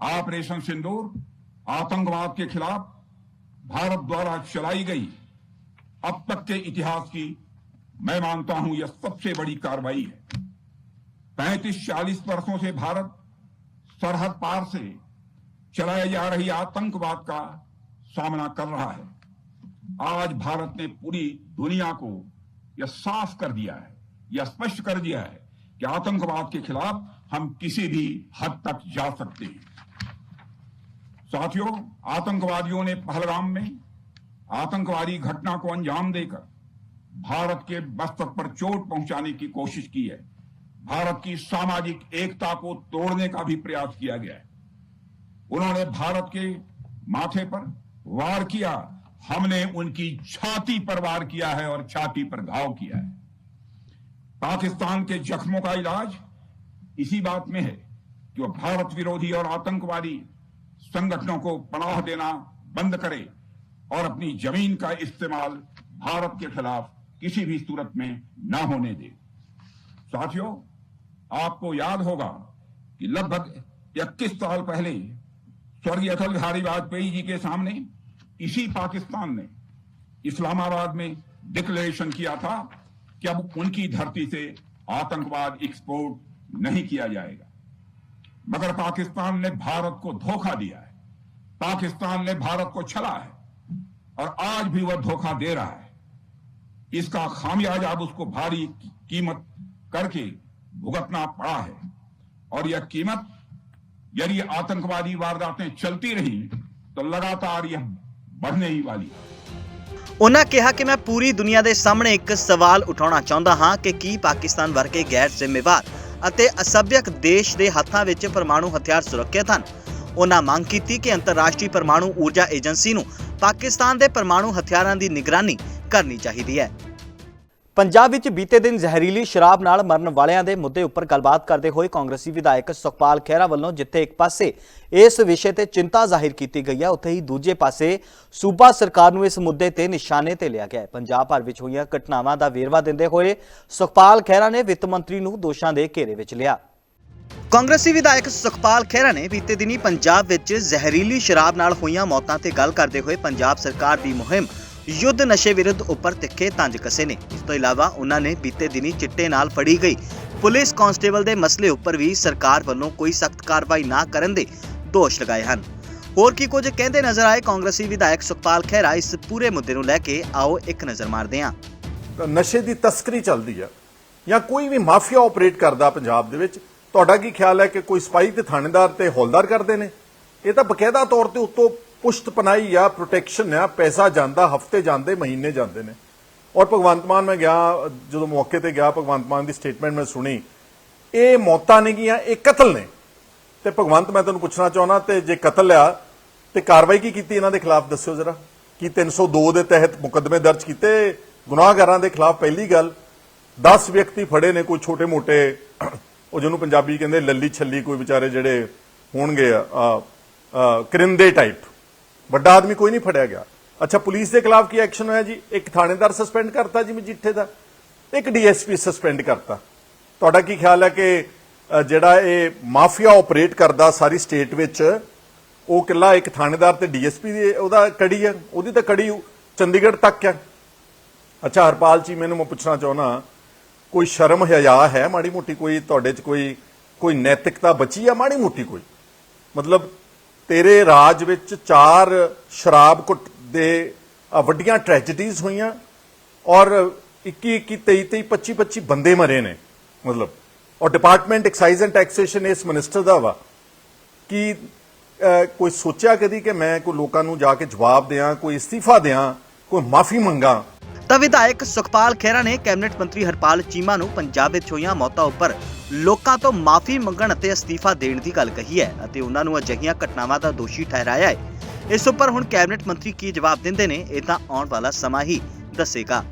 S5: ऑपरेशन सिंदूर, आतंकवाद के खिलाफ भारत द्वारा चलाई गई अब तक के इतिहास की मैं मानता हूँ यह सबसे बड़ी कार्रवाई है। पैंतीस चालीस वर्षों से भारत सरहद पार से चलाए जा रही आतंकवाद का सामना कर रहा है। आज भारत ने पूरी दुनिया को यह साफ़ कर दिया है, यह स्पष्ट कर दिया है कि आतंकवाद के खिलाफ हम किसी भी हद तक जा सकते हैं। साथियों, आतंकवादियों ने पहलगाम में आतंकवादी घटना को अंजाम देकर भारत के मस्तक पर चोट पहुँचाने की कोशिश की है। भारत की सामाजिक एकता को तोड़ने का भी प्रयास किया गया है। उन्होंने भारत के माथे पर वार किया, हमने उनकी छाती पर वार किया है और छाती पर घाव किया है। पाकिस्तान के जख्मों का इलाज इसी बात में है कि वह भारत विरोधी और आतंकवादी संगठनों को पनाह देना बंद करे और अपनी ज़मीन का इस्तेमाल भारत के खिलाफ किसी भी सूरत में न होने दे। साथियों, आपको याद होगा कि लगभग 21 साल पहले स्वर्गीय अटल बिहारी वाजपेयी जी के सामने इसी पाकिस्तान ने इस्लामाबाद में डिक्लेरेशन किया था कि अब उनकी धरती से आतंकवाद एक्सपोर्ट नहीं किया जाएगा। मगर पाकिस्तान ने भारत को धोखा दिया है पाकिस्तान ने भारत को छला है और आज भी वह धोखा दे रहा है इसका खामियाजा अब उसको भारी कीमत करके भुगतना पड़ा है और यह कीमत यदि आतंकवादी वारदातें चलती रही तो लगातार यह बढ़ने ही वाली है
S1: ਉਹਨਾਂ ਕਿਹਾ ਕਿ ਮੈਂ ਪੂਰੀ ਦੁਨੀਆ ਦੇ ਸਾਹਮਣੇ ਇੱਕ ਸਵਾਲ ਉਠਾਉਣਾ ਚਾਹੁੰਦਾ ਹਾਂ ਕਿ ਕੀ ਪਾਕਿਸਤਾਨ ਵਰਗੇ ਗੈਰ ਜ਼ਿੰਮੇਵਾਰ ਅਤੇ ਅਸਭਿਅਕ ਦੇਸ਼ ਦੇ ਹੱਥਾਂ ਵਿੱਚ ਪਰਮਾਣੂ ਹਥਿਆਰ ਸੁਰੱਖਿਅਤ ਹਨ। ਉਹਨਾਂ ਮੰਗ ਕੀਤੀ ਕਿ ਅੰਤਰਰਾਸ਼ਟਰੀ ਪਰਮਾਣੂ ਊਰਜਾ ਏਜੰਸੀ ਨੂੰ ਪਾਕਿਸਤਾਨ ਦੇ ਪਰਮਾਣੂ ਹਥਿਆਰਾਂ ਦੀ ਨਿਗਰਾਨੀ ਕਰਨੀ ਚਾਹੀਦੀ ਹੈ। ਪੰਜਾਬ ਵਿੱਚ ਬੀਤੇ ਦਿਨ ਜ਼ਹਿਰੀਲੀ ਸ਼ਰਾਬ ਨਾਲ ਮਰਨ ਵਾਲਿਆਂ ਦੇ ਮੁੱਦੇ ਉੱਪਰ ਗੱਲਬਾਤ ਕਰਦੇ ਹੋਏ ਕਾਂਗਰਸੀ ਵਿਧਾਇਕ ਸੁਖਪਾਲ ਖਹਿਰਾ ਵੱਲੋਂ ਜਿੱਥੇ ਇੱਕ ਪਾਸੇ ਇਸ ਵਿਸ਼ੇ ਤੇ ਚਿੰਤਾ ਜ਼ਾਹਿਰ ਕੀਤੀ ਗਈ ਹੈ ਉੱਥੇ ਹੀ ਦੂਜੇ ਪਾਸੇ ਸੂਬਾ ਸਰਕਾਰ ਨੂੰ ਇਸ ਮੁੱਦੇ ਤੇ ਨਿਸ਼ਾਨੇ ਤੇ ਲਿਆ ਗਿਆ ਹੈ। ਪੰਜਾਬ ਭਰ ਵਿੱਚ ਹੋਈਆਂ ਘਟਨਾਵਾਂ ਦਾ ਵੇਰਵਾ ਦਿੰਦੇ ਹੋਏ ਸੁਖਪਾਲ ਖਹਿਰਾ ਨੇ ਵਿੱਤ ਮੰਤਰੀ ਨੂੰ ਦੋਸ਼ਾਂ ਦੇ ਘੇਰੇ ਵਿੱਚ ਲਿਆ। ਕਾਂਗਰਸੀ ਵਿਧਾਇਕ ਸੁਖਪਾਲ ਖਹਿਰਾ ਨੇ ਬੀਤੇ ਦਿਨੀ ਪੰਜਾਬ ਵਿੱਚ ਜ਼ਹਿਰੀਲੀ ਸ਼ਰਾਬ ਨਾਲ ਹੋਈਆਂ ਮੌਤਾਂ ਤੇ ਗੱਲ ਕਰਦੇ ਹੋਏ ਪੰਜਾਬ ਸਰਕਾਰ ਦੀ ਮੁਹਿੰਮ ਯੁੱਧ ਨਸ਼ੇ ਵਿਰੁੱਧ ਉੱਪਰ ਤਿੱਖੇ ਤੰਜ ਕਸੇ ਨੇ। ਇਸ ਤੋਂ ਇਲਾਵਾ ਉਹਨਾਂ ਨੇ ਬੀਤੇ ਦਿਨੀ ਚਿੱਟੇ ਨਾਲ ਫੜੀ ਗਈ। ਪੁਲਿਸ ਕਾਂਸਟੇਬਲ ਦੇ ਮਸਲੇ ਉੱਪਰ ਵੀ ਸਰਕਾਰ ਵੱਲੋਂ ਕੋਈ ਸਖਤ ਕਾਰਵਾਈ ਨਾ ਕਰਨ ਦੇ ਦੋਸ਼ ਲਗਾਏ ਹਨ। ਹੋਰ ਕੀ ਕੁਝ ਕਹਿੰਦੇ ਨਜ਼ਰ ਆਏ? ਕਾਂਗਰਸੀ ਵਿਧਾਇਕ ਸੁਖਪਾਲ ਖਹਿਰਾ ਇਸ ਪੂਰੇ ਮੁੱਦੇ ਨੂੰ ਲੈ ਕੇ ਆਓ, ਇੱਕ ਨਜ਼ਰ ਮਾਰਦੇ ਹਾਂ।
S6: ਨਸ਼ੇ ਦੀ ਤਸਕਰੀ ਚੱਲਦੀ ਆ ਜਾਂ ਕੋਈ ਵੀ ਮਾਫੀਆ ਆਪਰੇਟ ਕਰਦਾ ਪੰਜਾਬ ਦੇ ਵਿੱਚ, ਤੁਹਾਡਾ ਕੀ ਖਿਆਲ ਹੈ ਕਿ ਕੋਈ ਸਪਾਈ ਤੇ ਥਾਣੇਦਾਰ ਤੇ ਹੌਲਦਾਰ ਕਰਦੇ ਨੇ? ਇਹ ਤਾਂ ਬਕਾਇਦਾ ਤੌਰ ਤੇ ਉੱਤੋਂ ਪੁਸ਼ਤ ਪਨਾਈ ਆ ਪ੍ਰੋਟੈਕਸ਼ਨ ਆ ਪੈਸਾ ਜਾਂਦਾ ਹਫ਼ਤੇ ਜਾਂਦੇ ਮਹੀਨੇ ਜਾਂਦੇ ਨੇ। ਔਰ ਭਗਵੰਤ ਮਾਨ ਮੈਂ ਗਿਆ ਜਦੋਂ ਮੌਕੇ ਤੇ ਗਿਆ ਭਗਵੰਤ ਮਾਨ ਦੀ ਸਟੇਟਮੈਂਟ ਮੈਂ ਸੁਣੀ। ਇਹ ਮੌਤਾਂ ਨਹੀਂ ਗੀਆਂ ਇਹ ਕਤਲ ਨੇ। ਤੇ ਭਗਵੰਤ ਮੈਂ ਤੁਹਾਨੂੰ ਪੁੱਛਣਾ ਚਾਹੁੰਦਾ ਤੇ ਜੇ ਕਤਲ ਆ ਤੇ ਕਾਰਵਾਈ ਕੀ ਕੀਤੀ ਇਹਨਾਂ ਦੇ ਖਿਲਾਫ ਦੱਸਿਓ ਜ਼ਰਾ? ਕੀ 302 ਦੇ ਤਹਿਤ ਮੁਕੱਦਮੇ ਦਰਜ ਕੀਤੇ? ਗੁਨਾਹਗਾਰਾਂ ਦੇ ਖਿਲਾਫ ਪਹਿਲੀ ਗੱਲ 10 ਵਿਅਕਤੀ ਫੜੇ ਨੇ ਕੋਈ ਛੋਟੇ-ਮੋਟੇ ਉਹ ਜਿਹਨੂੰ ਪੰਜਾਬੀ ਕਹਿੰਦੇ ਲੱਲੀ ਛੱਲੀ ਕੋਈ ਵਿਚਾਰੇ ਜਿਹੜੇ ਹੋਣਗੇ ਆ, ਕਰਿੰਦੇ ਟਾਈਪ ਵੱਡਾ ਆਦਮੀ ਕੋਈ ਨਹੀਂ ਫੜਿਆ ਗਿਆ। ਅੱਛਾ, ਪੁਲਿਸ ਦੇ ਖਿਲਾਫ ਕੀ ਐਕਸ਼ਨ ਹੋਇਆ ਜੀ? ਇੱਕ ਥਾਣੇਦਾਰ ਸਸਪੈਂਡ ਕਰਤਾ ਜੀ ਮਜੀਠੇ ਦਾ, ਇੱਕ ਡੀਐਸਪੀ ਸਸਪੈਂਡ ਕਰਤਾ। ਤੁਹਾਡਾ ਕੀ ਖਿਆਲ ਹੈ ਕਿ ਜਿਹੜਾ ਇਹ ਮਾਫੀਆ ਆਪਰੇਟ ਕਰਦਾ ਸਾਰੀ ਸਟੇਟ ਵਿੱਚ, ਉਹ ਕਿੱਲਾ ਇੱਕ ਥਾਣੇਦਾਰ ਤੇ ਡੀਐਸਪੀ ਦੀ ਉਹਦਾ ਕੜੀ ਹੈ? ਉਹਦੀ ਤਾਂ ਕੜੀ ਚੰਡੀਗੜ੍ਹ ਤੱਕ ਹੈ। ਅੱਛਾ, ਹਰਪਾਲ ਜੀ, ਮੈਨੂੰ ਮੈਂ ਪੁੱਛਣਾ ਚਾਹੁੰਦਾ, ਕੋਈ ਸ਼ਰਮ ਹਿਆ ਹੈ ਮਾੜੀ ਮੋਟੀ? ਕੋਈ ਤੁਹਾਡੇ 'ਚ ਕੋਈ ਕੋਈ ਨੈਤਿਕਤਾ ਬਚੀ ਆ ਮਾੜੀ ਮੋਟੀ ਕੋਈ? ਮਤਲਬ ਤੇਰੇ ਰਾਜ ਵਿੱਚ ਚਾਰ ਸ਼ਰਾਬ ਕੁੱਟ ਦੇ ਵੱਡੀਆਂ ਟ੍ਰੈਜੇਡੀਜ਼ ਹੋਈਆਂ ਔਰ 21 21 23 23 25 25 ਬੰਦੇ ਮਰੇ ਨੇ, ਮਤਲਬ। ਔਰ ਡਿਪਾਰਟਮੈਂਟ ਐਕਸਾਈਜ਼ ਐਂਡ ਟੈਕਸੇਸ਼ਨ ਇਸ ਮਿਨਿਸਟਰ ਦਾ ਵਾ ਕਿ ਕੋਈ ਸੋਚਿਆ ਕਦੀ ਕਿ ਮੈਂ ਕੋਈ ਲੋਕਾਂ ਨੂੰ ਜਾ ਕੇ ਜਵਾਬ ਦਿਆਂ, ਕੋਈ ਇਸਤੀਫਾ ਦਿਆਂ, ਕੋਈ ਮਾਫੀ ਮੰਗਾ?
S1: ਤਾਂ ਵਿਧਾਇਕ ਸੁਖਪਾਲ ਖਹਿਰਾ ਨੇ ਕੈਬਨਿਟ ਮੰਤਰੀ ਹਰਪਾਲ ਚੀਮਾ ਨੂੰ ਪੰਜਾਬ ਵਿੱਚ ਹੋਈਆਂ ਮੌਤਾਂ ਉੱਪਰ ਲੋਕਾਂ ਤੋਂ ਮਾਫੀ ਮੰਗਣ ਅਤੇ ਅਸਤੀਫਾ ਦੇਣ ਦੀ ਗੱਲ ਕਹੀ ਹੈ ਅਤੇ ਉਹਨਾਂ ਨੂੰ ਅਜਿਹੀਆਂ ਘਟਨਾਵਾਂ ਦਾ ਦੋਸ਼ੀ ਠਹਿਰਾਇਆ ਹੈ। ਇਸ ਉੱਪਰ ਹੁਣ ਕੈਬਨਿਟ ਮੰਤਰੀ ਕੀ ਜਵਾਬ ਦਿੰਦੇ ਨੇ, ਇਹ ਤਾਂ ਆਉਣ ਵਾਲਾ ਸਮਾਂ ਹੀ ਦੱਸੇਗਾ।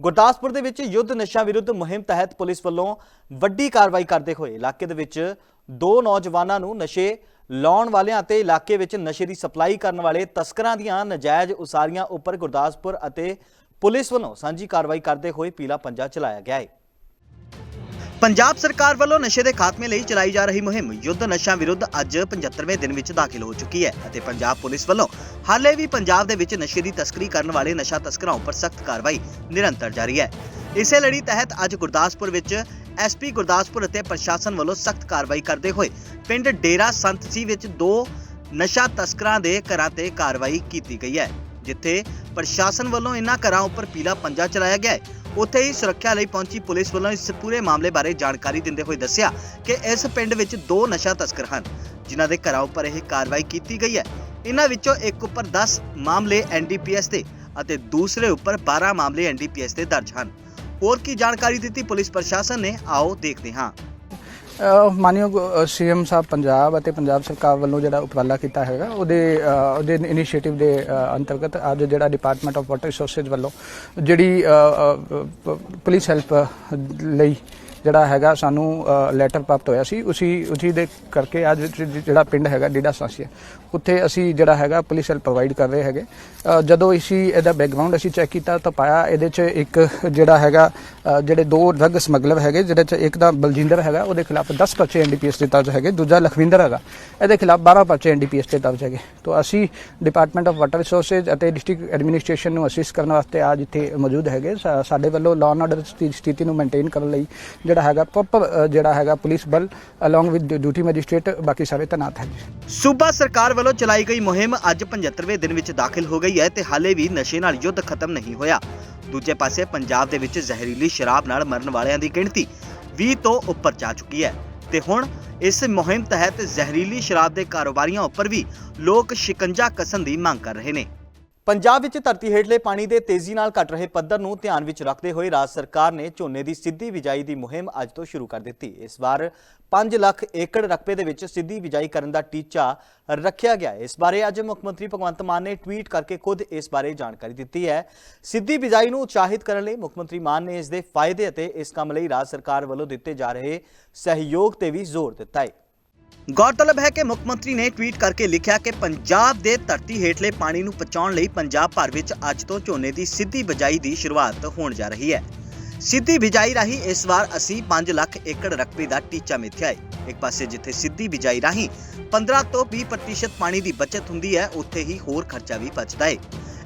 S1: ਗੁਰਦਾਸਪੁਰ ਦੇ ਵਿੱਚ ਯੁੱਧ ਨਸ਼ਾ ਵਿਰੁੱਧ ਮੁਹਿੰਮ ਤਹਿਤ ਪੁਲਿਸ ਵੱਲੋਂ ਵੱਡੀ ਕਾਰਵਾਈ ਕਰਦੇ ਹੋਏ ਇਲਾਕੇ ਦੇ ਵਿੱਚ ਦੋ ਨੌਜਵਾਨਾਂ ਨੂੰ ਨਸ਼ੇ ਲਾਉਣ ਵਾਲਿਆਂ ਅਤੇ ਇਲਾਕੇ ਵਿੱਚ ਨਸ਼ੇ ਦੀ ਸਪਲਾਈ ਕਰਨ ਵਾਲੇ ਤਸਕਰਾਂ ਦੀਆਂ ਨਜਾਇਜ਼ ਉਸਾਰੀਆਂ ਉੱਪਰ ਗੁਰਦਾਸਪੁਰ ਅਤੇ ਪੁਲਿਸ ਵੱਲੋਂ ਸਾਂਝੀ ਕਾਰਵਾਈ ਕਰਦੇ ਹੋਏ ਪੀਲਾ ਪੰਜਾ ਚਲਾਇਆ ਗਿਆ ਹੈ ਪੰਜਾਬ ਸਰਕਾਰ ਵੱਲੋਂ ਨਸ਼ੇ ਦੇ ਖਾਤਮੇ ਲਈ ਚਲਾਈ ਜਾ ਰਹੀ ਮੁਹਿੰਮ ਯੁੱਧ ਨਸ਼ਾ ਵਿਰੁੱਧ ਅੱਜ 75ਵੇਂ ਦਿਨ ਵਿੱਚ ਦਾਖਲ ਹੋ ਚੁੱਕੀ ਹੈ ਅਤੇ ਪੰਜਾਬ ਪੁਲਿਸ ਵੱਲੋਂ ਹਾਲੇ ਵੀ ਪੰਜਾਬ ਦੇ ਵਿੱਚ ਨਸ਼ੇ ਦੀ ਤਸਕਰੀ ਕਰਨ ਵਾਲੇ ਨਸ਼ਾ ਤਸਕਰਾਂ ਉੱਪਰ ਸਖਤ ਕਾਰਵਾਈ ਨਿਰੰਤਰ ਜਾਰੀ ਹੈ। ਇਸੇ ਲੜੀ ਤਹਿਤ ਅੱਜ ਗੁਰਦਾਸਪੁਰ ਵਿੱਚ ਐਸਪੀ ਗੁਰਦਾਸਪੁਰ ਅਤੇ ਪ੍ਰਸ਼ਾਸਨ ਵੱਲੋਂ ਸਖਤ ਕਾਰਵਾਈ ਕਰਦੇ ਹੋਏ ਪਿੰਡ ਡੇਰਾ ਸੰਤ ਸੀ ਵਿੱਚ ਦੋ ਨਸ਼ਾ ਤਸਕਰਾਂ ਦੇ ਘਰਾਂ ਤੇ ਕਾਰਵਾਈ ਕੀਤੀ ਗਈ ਹੈ। ਜਿੱਥੇ ਪ੍ਰਸ਼ਾਸਨ ਵੱਲੋਂ ਇਨ੍ਹਾਂ ਘਰਾਂ ਉੱਪਰ ਪੀਲਾ ਪੰਜਾ ਚਲਾਇਆ ਗਿਆ ਹੈ। ਉੱਥੇ ਹੀ ਸੁਰੱਖਿਆ ਲਈ ਪਹੁੰਚੀ ਪੁਲਿਸ ਵੱਲੋਂ ਇਸ ਪੂਰੇ ਮਾਮਲੇ ਬਾਰੇ ਜਾਣਕਾਰੀ ਦਿੰਦੇ ਹੋਏ ਦੱਸਿਆ ਕਿ ਇਸ ਪਿੰਡ ਵਿੱਚ ਦੋ ਨਸ਼ਾ ਤਸਕਰ ਹਨ, ਜਿਨ੍ਹਾਂ ਦੇ ਘਰਾਂ ਉੱਪਰ ਇਹ ਕਾਰਵਾਈ ਕੀਤੀ ਗਈ ਹੈ। ਇਨ੍ਹਾਂ ਵਿੱਚੋਂ ਇੱਕ ਉੱਪਰ 10 ਮਾਮਲੇ ਐਨਡੀਪੀਐਸ ਦੇ ਅਤੇ ਦੂਸਰੇ ਉੱਪਰ 12 ਮਾਮਲੇ ਐਨਡੀਪੀਐਸ ਦੇ ਦਰਜ ਹਨ। ਹੋਰ ਕੀ ਜਾਣਕਾਰੀ ਦਿੱਤੀ ਪੁਲਿਸ ਪ੍ਰਸ਼ਾਸਨ ਨੇ, ਆਓ ਦੇਖਦੇ ਹਾਂ।
S7: ਮਾਨਯੋਗ ਸੀਐਮ ਸਾਹਿਬ ਪੰਜਾਬ ਅਤੇ ਪੰਜਾਬ ਸਰਕਾਰ ਵੱਲੋਂ ਜਿਹੜਾ ਉਪਰਾਲਾ ਕੀਤਾ ਹੈਗਾ, ਉਹਦੇ ਉਹਦੇ ਇਨੀਸ਼ੀਏਟਿਵ ਦੇ ਅੰਤਰਗਤ ਅੱਜ ਜਿਹੜਾ ਡਿਪਾਰਟਮੈਂਟ ਆਫ ਵਾਟਰ ਰਿਸੋਰਸਸ ਵੱਲੋਂ ਜਿਹੜੀ ਪੁਲਿਸ ਹੈਲਪ ਲਈ ਜਿਹੜਾ ਹੈਗਾ ਸਾਨੂੰ ਲੈਟਰ ਪ੍ਰਾਪਤ ਹੋਇਆ ਸੀ, ਉਸੇ ਉਸੇ ਦੇ ਕਰਕੇ ਅੱਜ ਜਿਹੜਾ ਪਿੰਡ ਹੈਗਾ ਡੀਡਾ ਸਾਸੀਆ। ਉੱਥੇ ਅਸੀਂ ਜਿਹੜਾ ਹੈਗਾ ਪੁਲਿਸ ਹੈਲਪ ਪ੍ਰੋਵਾਈਡ ਕਰ ਰਹੇ ਹੈਗੇ। ਜਦੋਂ ਅਸੀਂ ਇਹਦਾ ਬੈਕਗ੍ਰਾਉਂਡ ਅਸੀਂ ਚੈੱਕ ਕੀਤਾ ਤਾਂ ਪਾਇਆ ਇਹਦੇ 'ਚ ਇੱਕ ਜਿਹੜਾ ਹੈਗਾ ਜਿਹੜੇ ਦੋ ਡਰੱਗ ਸਮਗਲਰ ਹੈਗੇ, ਜਿਹਦੇ 'ਚ ਇੱਕ ਦਾ ਬਲਜਿੰਦਰ ਹੈਗਾ, ਉਹਦੇ ਖਿਲਾਫ 10 ਪਰਚੇ ਐਨਡੀਪੀਐਸ ਦੇ ਦਰਜ ਹੈਗੇ, ਦੂਜਾ ਲਖਵਿੰਦਰ ਹੈਗਾ, ਇਹਦੇ ਖਿਲਾਫ 12 ਪਰਚੇ ਐਨਡੀਪੀਐਸ ਦੇ ਦਰਜ ਹੈਗੇ। ਤੋਂ ਅਸੀਂ ਡਿਪਾਰਟਮੈਂਟ ਆਫ ਵਾਟਰ ਰਿਸੋਰਸਸ ਅਤੇ ਡਿਸਟ੍ਰਿਕਟ ਐਡਮਿਨਿਸਟ੍ਰੇਸ਼ਨ ਨੂੰ ਅਸਿਸਟ ਕਰਨ ਵਾਸਤੇ ਅੱਜ ਇੱਥੇ ਮੌਜੂਦ ਹੈਗੇ। ਸਾਡੇ ਵੱਲੋਂ ਲਾਅ ਐਂਡ ਆਰਡਰ ਦੀ ਸਥਿਤੀ ਨੂੰ ਮੇਨਟੇਨ ਕਰਨ ਲਈ ਜਿਹੜਾ ਹੈਗਾ ਪ੍ਰੋਪਰ ਜਿਹੜਾ ਹੈਗਾ ਪੁਲਿਸ ਬਲ ਅਲੋਂਗ ਵਿਦ ਡਿਊਟੀ ਮੈਜਿਸਟ੍ਰੇਟ ਬਾਕੀ ਸਾਰੇ ਤੈਨਾਤ ਹੈ
S1: ਸੂਬਾ ਸਰਕਾਰ ਵੱਲੋਂ ਚਲਾਈ ਗਈ ਮੁਹਿੰਮ ਅੱਜ 75ਵੇਂ ਦਿਨ ਵਿੱਚ ਦਾਖਲ ਹੋ ਗਈ ਹੈ ਤੇ ਹਾਲੇ ਵੀ ਨਸ਼ੇ ਨਾਲ ਯੁੱਧ ਖਤਮ ਨਹੀਂ ਹੋਇਆ। ਦੂਜੇ ਪਾਸੇ ਪੰਜਾਬ ਦੇ ਵਿੱਚ ਜ਼ਹਿਰੀਲੀ ਸ਼ਰਾਬ ਨਾਲ ਮਰਨ ਵਾਲਿਆਂ ਦੀ ਗਿਣਤੀ 20 ਤੋਂ ਉੱਪਰ ਜਾ ਚੁੱਕੀ ਹੈ। ਤੇ ਹੁਣ ਇਸ ਮੁਹਿੰਮ ਤਹਿਤ ਜ਼ਹਿਰੀਲੀ ਸ਼ਰਾਬ ਦੇ ਕਾਰੋਬਾਰੀਆਂ ਉੱਪਰ ਵੀ ਲੋਕ ਸ਼ਿਕੰਜਾ ਕਸਣ ਦੀ ਮੰਗ ਕਰ ਰਹੇ ਨੇ। ਪੰਜਾਬ ਵਿੱਚ ਧਰਤੀ ਹੇਠਲੇ ਪਾਣੀ ਦੇ ਤੇਜ਼ੀ ਨਾਲ ਘਟ ਰਹੇ ਪੱਧਰ ਨੂੰ ਧਿਆਨ ਵਿੱਚ ਰੱਖਦੇ ਹੋਏ ਰਾਜ ਸਰਕਾਰ ਨੇ ਝੋਨੇ ਦੀ ਸਿੱਧੀ ਬਿਜਾਈ ਦੀ ਮੁਹਿੰਮ ਅੱਜ ਤੋਂ ਸ਼ੁਰੂ ਕਰ ਦਿੱਤੀ। ਇਸ ਵਾਰ 5 ਲੱਖ ਏਕੜ ਰਕਬੇ ਦੇ ਵਿੱਚ ਸਿੱਧੀ ਬਿਜਾਈ ਕਰਨ ਦਾ ਟੀਚਾ ਰੱਖਿਆ ਗਿਆ। ਇਸ ਬਾਰੇ ਅੱਜ ਮੁੱਖ ਮੰਤਰੀ ਭਗਵੰਤ ਮਾਨ ਨੇ ਟਵੀਟ ਕਰਕੇ ਖੁਦ ਇਸ ਬਾਰੇ ਜਾਣਕਾਰੀ ਦਿੱਤੀ ਹੈ। ਸਿੱਧੀ ਬਿਜਾਈ ਨੂੰ ਉਤਸ਼ਾਹਿਤ ਕਰਨ ਲਈ ਮੁੱਖ ਮੰਤਰੀ ਮਾਨ ਨੇ ਇਸ ਦੇ ਫਾਇਦੇ ਅਤੇ ਇਸ ਕੰਮ ਲਈ ਰਾਜ ਸਰਕਾਰ ਵੱਲੋਂ ਦਿੱਤੇ ਜਾ ਰਹੇ ਸਹਿਯੋਗ ਤੇ ਵੀ ਜ਼ੋਰ ਦਿੱਤਾ ਹੈ। ਗੌਰਤਲਬ ਹੈ ਕਿ ਮੁੱਖ ਮੰਤਰੀ ਨੇ ਟਵੀਟ ਕਰਕੇ ਲਿਖਿਆ ਕਿ ਪੰਜਾਬ ਦੇ ਧਰਤੀ ਹੇਠਲੇ ਪਾਣੀ ਨੂੰ ਪਹੁੰਚਾਉਣ ਲਈ ਪੰਜਾਬ ਭਰ ਵਿੱਚ ਅੱਜ ਤੋਂ ਝੋਨੇ ਦੀ ਸਿੱਧੀ ਬਿਜਾਈ ਦੀ ਸ਼ੁਰੂਆਤ ਹੋਣ ਜਾ ਰਹੀ ਹੈ। ਸਿੱਧੀ ਬਿਜਾਈ ਰਾਹੀਂ ਇਸ ਵਾਰ ਅਸੀਂ 5 ਲੱਖ ਏਕੜ ਰਕਬੇ ਦਾ ਟੀਚਾ ਮਿੱਥਿਆ ਹੈ ਇੱਕ ਪਾਸੇ ਜਿੱਥੇ ਸਿੱਧੀ ਬਿਜਾਈ ਰਾਹੀਂ 15 ਤੋਂ 20% ਪਾਣੀ ਦੀ ਬਚਤ ਹੁੰਦੀ ਹੈ, ਉੱਥੇ ਹੀ ਹੋਰ ਖਰਚਾ ਵੀ ਬਚਦਾ ਹੈ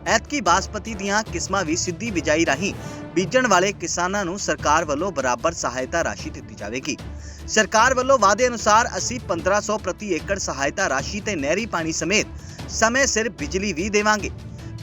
S1: ਐਤਕੀ ਬਾਸਪਤੀ ਦੀਆਂ ਕਿਸਮਾਂ ਵੀ ਸਿੱਧੀ ਬਿਜਾਈ ਰਾਹੀਂ ਬੀਜਣ ਵਾਲੇ ਕਿਸਾਨਾਂ ਨੂੰ ਸਰਕਾਰ ਵੱਲੋਂ ਬਰਾਬਰ ਸਹਾਇਤਾ ਰਾਸ਼ੀ ਦਿੱਤੀ ਜਾਵੇਗੀ। ਸਰਕਾਰ ਵੱਲੋਂ ਵਾਅਦੇ ਅਨੁਸਾਰ ਅਸੀਂ 1500 ਪ੍ਰਤੀ ਏਕੜ ਸਹਾਇਤਾ ਰਾਸ਼ੀ ਤੇ ਨਹਿਰੀ ਪਾਣੀ ਸਮੇਤ ਸਮੇਂ ਸਿਰ ਬਿਜਲੀ ਵੀ ਦੇਵਾਂਗੇ।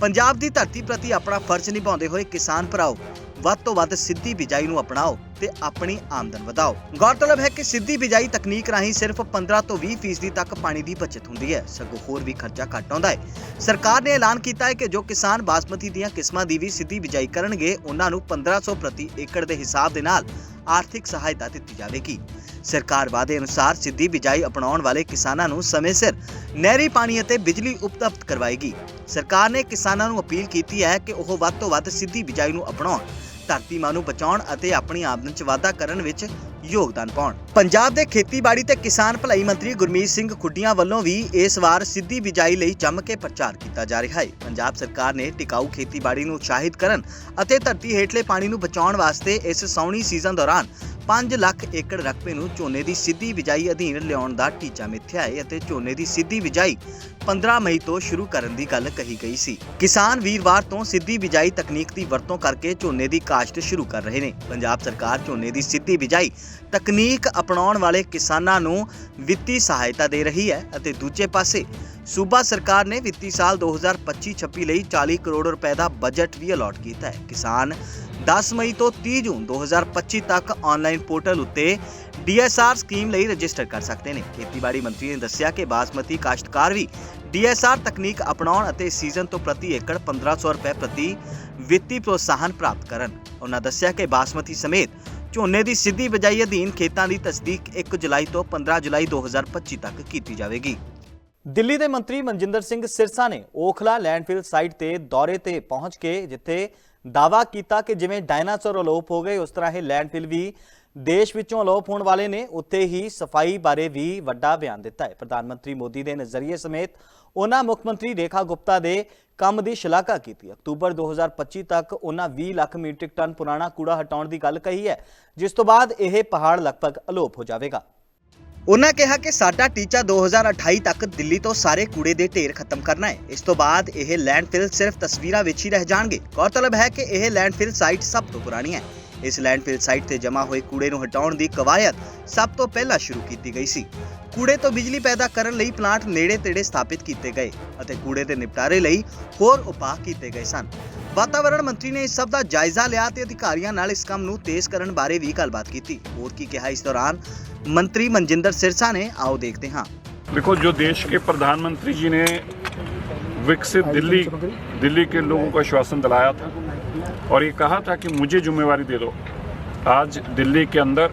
S1: ਪੰਜਾਬ ਦੀ ਧਰਤੀ ਪ੍ਰਤੀ ਆਪਣਾ ਫਰਜ਼ ਨਿਭਾਉਂਦੇ ਹੋਏ ਕਿਸਾਨ ਭਰਾਓ, ਵੱਧ ਤੋਂ ਵੱਧ ਸਿੱਧੀ ਬਿਜਾਈ ਨੂੰ ਅਪਣਾਓ ਤੇ ਆਪਣੀ ਆਮਦਨ ਵਧਾਓ। ਗੌਰਤਲਬ ਹੈ ਕਿ ਸਿੱਧੀ ਬਿਜਾਈ ਤਕਨੀਕ ਰਾਹੀਂ ਸਿਰਫ 15 ਤੋਂ 20 ਫੀਸਦੀ ਤੱਕ ਪਾਣੀ ਦੀ ਬਚਤ ਹੁੰਦੀ ਹੈ, ਸਗੋਂ ਹੋਰ ਵੀ ਖਰਚਾ ਘੱਟ ਆਉਂਦਾ ਹੈ। ਸਰਕਾਰ ਨੇ ਐਲਾਨ ਕੀਤਾ ਹੈ ਕਿ ਜੋ ਕਿਸਾਨ ਬਾਸਮਤੀ ਦੀਆਂ ਕਿਸਮਾਂ ਦੀ ਵੀ ਸਿੱਧੀ ਬਿਜਾਈ ਕਰਨਗੇ, ਉਹਨਾਂ ਨੂੰ 1500 ਪ੍ਰਤੀ ਏਕੜ ਦੇ ਹਿਸਾਬ ਦੇ ਨਾਲ ਆਰਥਿਕ ਸਹਾਇਤਾ ਦਿੱਤੀ ਜਾਵੇਗੀ। ਸਰਕਾਰ ਵਾਅਦੇ ਅਨੁਸਾਰ ਸਿੱਧੀ ਬਿਜਾਈ ਅਪਣਾਉਣ ਵਾਲੇ ਕਿਸਾਨਾਂ ਨੂੰ ਸਮੇਂ ਸਿਰ ਨਹਿਰੀ ਪਾਣੀ ਅਤੇ ਬਿਜਲੀ ਉਪਲਬਧ ਕਰਵਾਏਗੀ। ਸਰਕਾਰ ਨੇ ਕਿਸਾਨਾਂ ਨੂੰ ਅਪੀਲ ਕੀਤੀ ਹੈ ਕਿ ਉਹ ਵੱਧ ਤੋਂ ਵੱਧ ਸਿੱਧੀ ਬਿਜਾਈ ਨੂੰ ਅਪਣਾਉਣ, ਧਰਤੀ ਮਾਂ ਨੂੰ ਬਚਾਉਣ ਅਤੇ ਆਪਣੀ ਆਮਦਨ 'ਚ ਵਾਧਾ ਕਰਨ ਵਿੱਚ ਯੋਗਦਾਨ ਪਾਉਣ। ਪੰਜਾਬ ਦੇ ਖੇਤੀਬਾੜੀ ਤੇ ਕਿਸਾਨ ਭਲਾਈ ਮੰਤਰੀ ਗੁਰਮੀਤ ਸਿੰਘ ਖੁੱਡੀਆਂ ਵੱਲੋਂ ਵੀ ਇਸ ਵਾਰ ਸਿੱਧੀ ਬਿਜਾਈ ਲਈ ਜੰਮ ਕੇ ਪ੍ਰਚਾਰ ਕੀਤਾ ਜਾ ਰਿਹਾ ਹੈ। ਪੰਜਾਬ ਸਰਕਾਰ ਨੇ ਟਿਕਾਊ ਖੇਤੀਬਾੜੀ ਨੂੰ ਉਤਸ਼ਾਹਿਤ ਕਰਨ ਅਤੇ ਧਰਤੀ ਹੇਠਲੇ ਪਾਣੀ ਨੂੰ ਬਚਾਉਣ ਵਾਸਤੇ ਇਸ ਸਾਉਣੀ ਸੀਜ਼ਨ ਦੌਰਾਨ 5 ਲੱਖ ਏਕੜ ਰਕਬੇ ਨੂੰ ਝੋਨੇ ਦੀ ਸਿੱਧੀ ਬਿਜਾਈ ਅਧੀਨ ਲਿਆਉਣ ਦਾ ਟੀਚਾ ਮਿੱਥਿਆ ਹੈ ਅਤੇ ਝੋਨੇ ਦੀ ਸਿੱਧੀ ਬਿਜਾਈ 15 ਮਈ ਤੋਂ ਸ਼ੁਰੂ ਕਰਨ ਦੀ ਗੱਲ ਕਹੀ ਗਈ ਸੀ। ਕਿਸਾਨ ਵੀਰਵਾਰ ਤੋਂ ਸਿੱਧੀ ਬਿਜਾਈ ਤਕਨੀਕ ਦੀ ਵਰਤੋਂ ਕਰਕੇ ਝੋਨੇ ਦੀ ਕਾਸ਼ਤ ਸ਼ੁਰੂ ਕਰ ਰਹੇ ਨੇ। ਪੰਜਾਬ ਸਰਕਾਰ ਝੋਨੇ ਦੀ ਸਿੱਧੀ ਬਿਜਾਈ ਤਕਨੀਕ ਅਪਣਾਉਣ ਵਾਲੇ ਕਿਸਾਨਾਂ ਨੂੰ ਵਿੱਤੀ ਸਹਾਇਤਾ ਦੇ ਰਹੀ ਹੈ ਅਤੇ ਦੂਜੇ ਪਾਸੇ ਸੂਬਾ ਸਰਕਾਰ ਨੇ ਵਿੱਤੀ ਸਾਲ 2025-26 ਲਈ 40 ਕਰੋੜ ਰੁਪਏ ਦਾ ਬਜਟ ਵੀ ਅਲਾਟ ਕੀਤਾ ਹੈ। ਕਿਸਾਨ 10 ਮਈ ਤੋਂ 30 ਜੂਨ 2025 ਤੱਕ ਆਨਲਾਈਨ ਪੋਰਟਲ ਉੱਤੇ ਡੀਐਸਆਰ ਸਕੀਮ ਲਈ ਰਜਿਸਟਰ ਕਰ ਸਕਦੇ ਨੇ। ਖੇਤੀਬਾੜੀ ਮੰਤਰੀ ਨੇ ਦੱਸਿਆ ਕਿ ਬਾਸਮਤੀ ਕਾਸ਼ਤਕਾਰ ਵੀ ਡੀਐਸਆਰ ਤਕਨੀਕ ਅਪਣਾਉਣ ਅਤੇ ਸੀਜ਼ਨ ਤੋਂ ਪ੍ਰਤੀ ਏਕੜ 1500 ਰੁਪਏ ਪ੍ਰਤੀ ਵਿੱਤੀ ਪ੍ਰੋਤਸਾਹਨ ਪ੍ਰਾਪਤ ਕਰਨ। ਉਹਨਾਂ ਦੱਸਿਆ ਕਿ ਬਾਸਮਤੀ ਸਮੇਤ ਝੋਨੇ ਦੀ ਸਿੱਧੀ ਬਿਜਾਈ ਅਧੀਨ ਖੇਤਾਂ ਦੀ ਤਸਦੀਕ 1 ਜੁਲਾਈ ਤੋਂ 15 ਜੁਲਾਈ 2025 ਤੱਕ ਕੀਤੀ ਜਾਵੇਗੀ। ਦਿੱਲੀ ਦੇ ਮੰਤਰੀ ਮਨਜਿੰਦਰ ਸਿੰਘ ਸਿਰਸਾ ਨੇ ਓਖਲਾ ਲੈਂਡਫਿਲ ਸਾਈਟ ਤੇ ਦੌਰੇ ਤੇ ਪਹੁੰਚ ਕੇ ਜਿੱਥੇ ਦਾਵਾ ਕੀਤਾ ਕਿ ਜਿਵੇਂ ਡਾਇਨਾਸੌਰ ਅਲੋਪ ਹੋ ਗਏ, ਉਸ ਤਰ੍ਹਾਂ ਇਹ ਲੈਂਡਫਿਲ ਵੀ ਦੇਸ਼ ਵਿੱਚੋਂ ਅਲੋਪ ਹੋਣ ਵਾਲੇ ਨੇ ਉੱਥੇ ਹੀ ਸਫ਼ਾਈ ਬਾਰੇ ਵੀ ਵੱਡਾ ਬਿਆਨ ਦਿੱਤਾ ਹੈ। ਪ੍ਰਧਾਨ ਮੰਤਰੀ ਮੋਦੀ ਦੇ ਨਜ਼ਰੀਏ ਸਮੇਤ ਉਹਨਾਂ ਮੁੱਖ ਮੰਤਰੀ ਰੇਖਾ ਗੁਪਤਾ ਦੇ ਕੰਮ ਦੀ ਸ਼ਲਾਘਾ ਕੀਤੀ। ਅਕਤੂਬਰ 2025 ਤੱਕ ਉਹਨਾਂ 20 ਲੱਖ ਮੀਟ੍ਰਿਕ ਟਨ ਪੁਰਾਣਾ ਕੂੜਾ ਹਟਾਉਣ ਦੀ ਗੱਲ ਕਹੀ ਹੈ, ਜਿਸ ਤੋਂ ਬਾਅਦ ਇਹ ਪਹਾੜ ਲਗਭਗ ਅਲੋਪ ਹੋ ਜਾਵੇਗਾ। ਉਹਨਾਂ ਕਿਹਾ ਕਿ ਸਾਡਾ ਟੀਚਾ 2028 ਤੱਕ ਦਿੱਲੀ ਤੋਂ ਸਾਰੇ ਕੂੜੇ ਦੇ ਢੇਰ ਖਤਮ ਕਰਨਾ ਹੈ। ਇਸ ਤੋਂ ਬਾਅਦ ਇਹ ਲੈਂਡਫਿਲ ਸਿਰਫ ਤਸਵੀਰਾਂ ਵਿੱਚ ਹੀ ਰਹਿ ਜਾਣਗੇ। ਗੌਰਤਲਬ ਹੈ ਕਿ ਇਹ ਲੈਂਡਫਿਲ ਸਾਈਟ ਸਭ ਤੋਂ ਪੁਰਾਣੀ ਹੈ। ਇਸ ਲੈਂਡਫਿਲ ਸਾਈਟ ਤੇ ਜਮ੍ਹਾਂ ਹੋਏ ਕੂੜੇ ਨੂੰ ਹਟਾਉਣ ਦੀ ਕਵਾਇਦ ਸਭ ਤੋਂ ਪਹਿਲਾਂ ਸ਼ੁਰੂ ਕੀਤੀ ਗਈ ਸੀ ਕੂੜੇ ਤੋਂ ਬਿਜਲੀ ਪੈਦਾ ਕਰਨ ਲਈ ਪਲਾਂਟ ਨੇੜੇ-ਤੇੜੇ ਸਥਾਪਿਤ ਕੀਤੇ ਗਏ ਅਤੇ ਕੂੜੇ ਦੇ ਨਿਪਟਾਰੇ ਲਈ ਹੋਰ ਉਪਾਅ ਕੀਤੇ ਗਏ ਸਨ ਵਾਤਾਵਰਣ ਮੰਤਰੀ ਨੇ ਇਸ ਸਭ ਦਾ ਜਾਇਜ਼ਾ ਲਿਆ ਤੇ ਅਧਿਕਾਰੀਆਂ ਨਾਲ ਇਸ ਕੰਮ ਨੂੰ ਤੇਜ਼ ਕਰਨ ਬਾਰੇ ਵੀ ਗੱਲਬਾਤ ਕੀਤੀ ਹੋਰ ਕੀ ਕਿਹਾ ਇਸ ਦੌਰਾਨ ਮੰਤਰੀ ਮਨਜਿੰਦਰ ਸਿਰਸਾ ਨੇ ਆਓ ਦੇਖਦੇ ਹਾਂ
S8: देखो जो देश के प्रधानमंत्री जी ने विकसित दिल्ली दिल्ली के लोगों को आश्वासन दिलाया था और ये कहा था कि मुझे जिम्मेवारी दे दो। आज दिल्ली के अंदर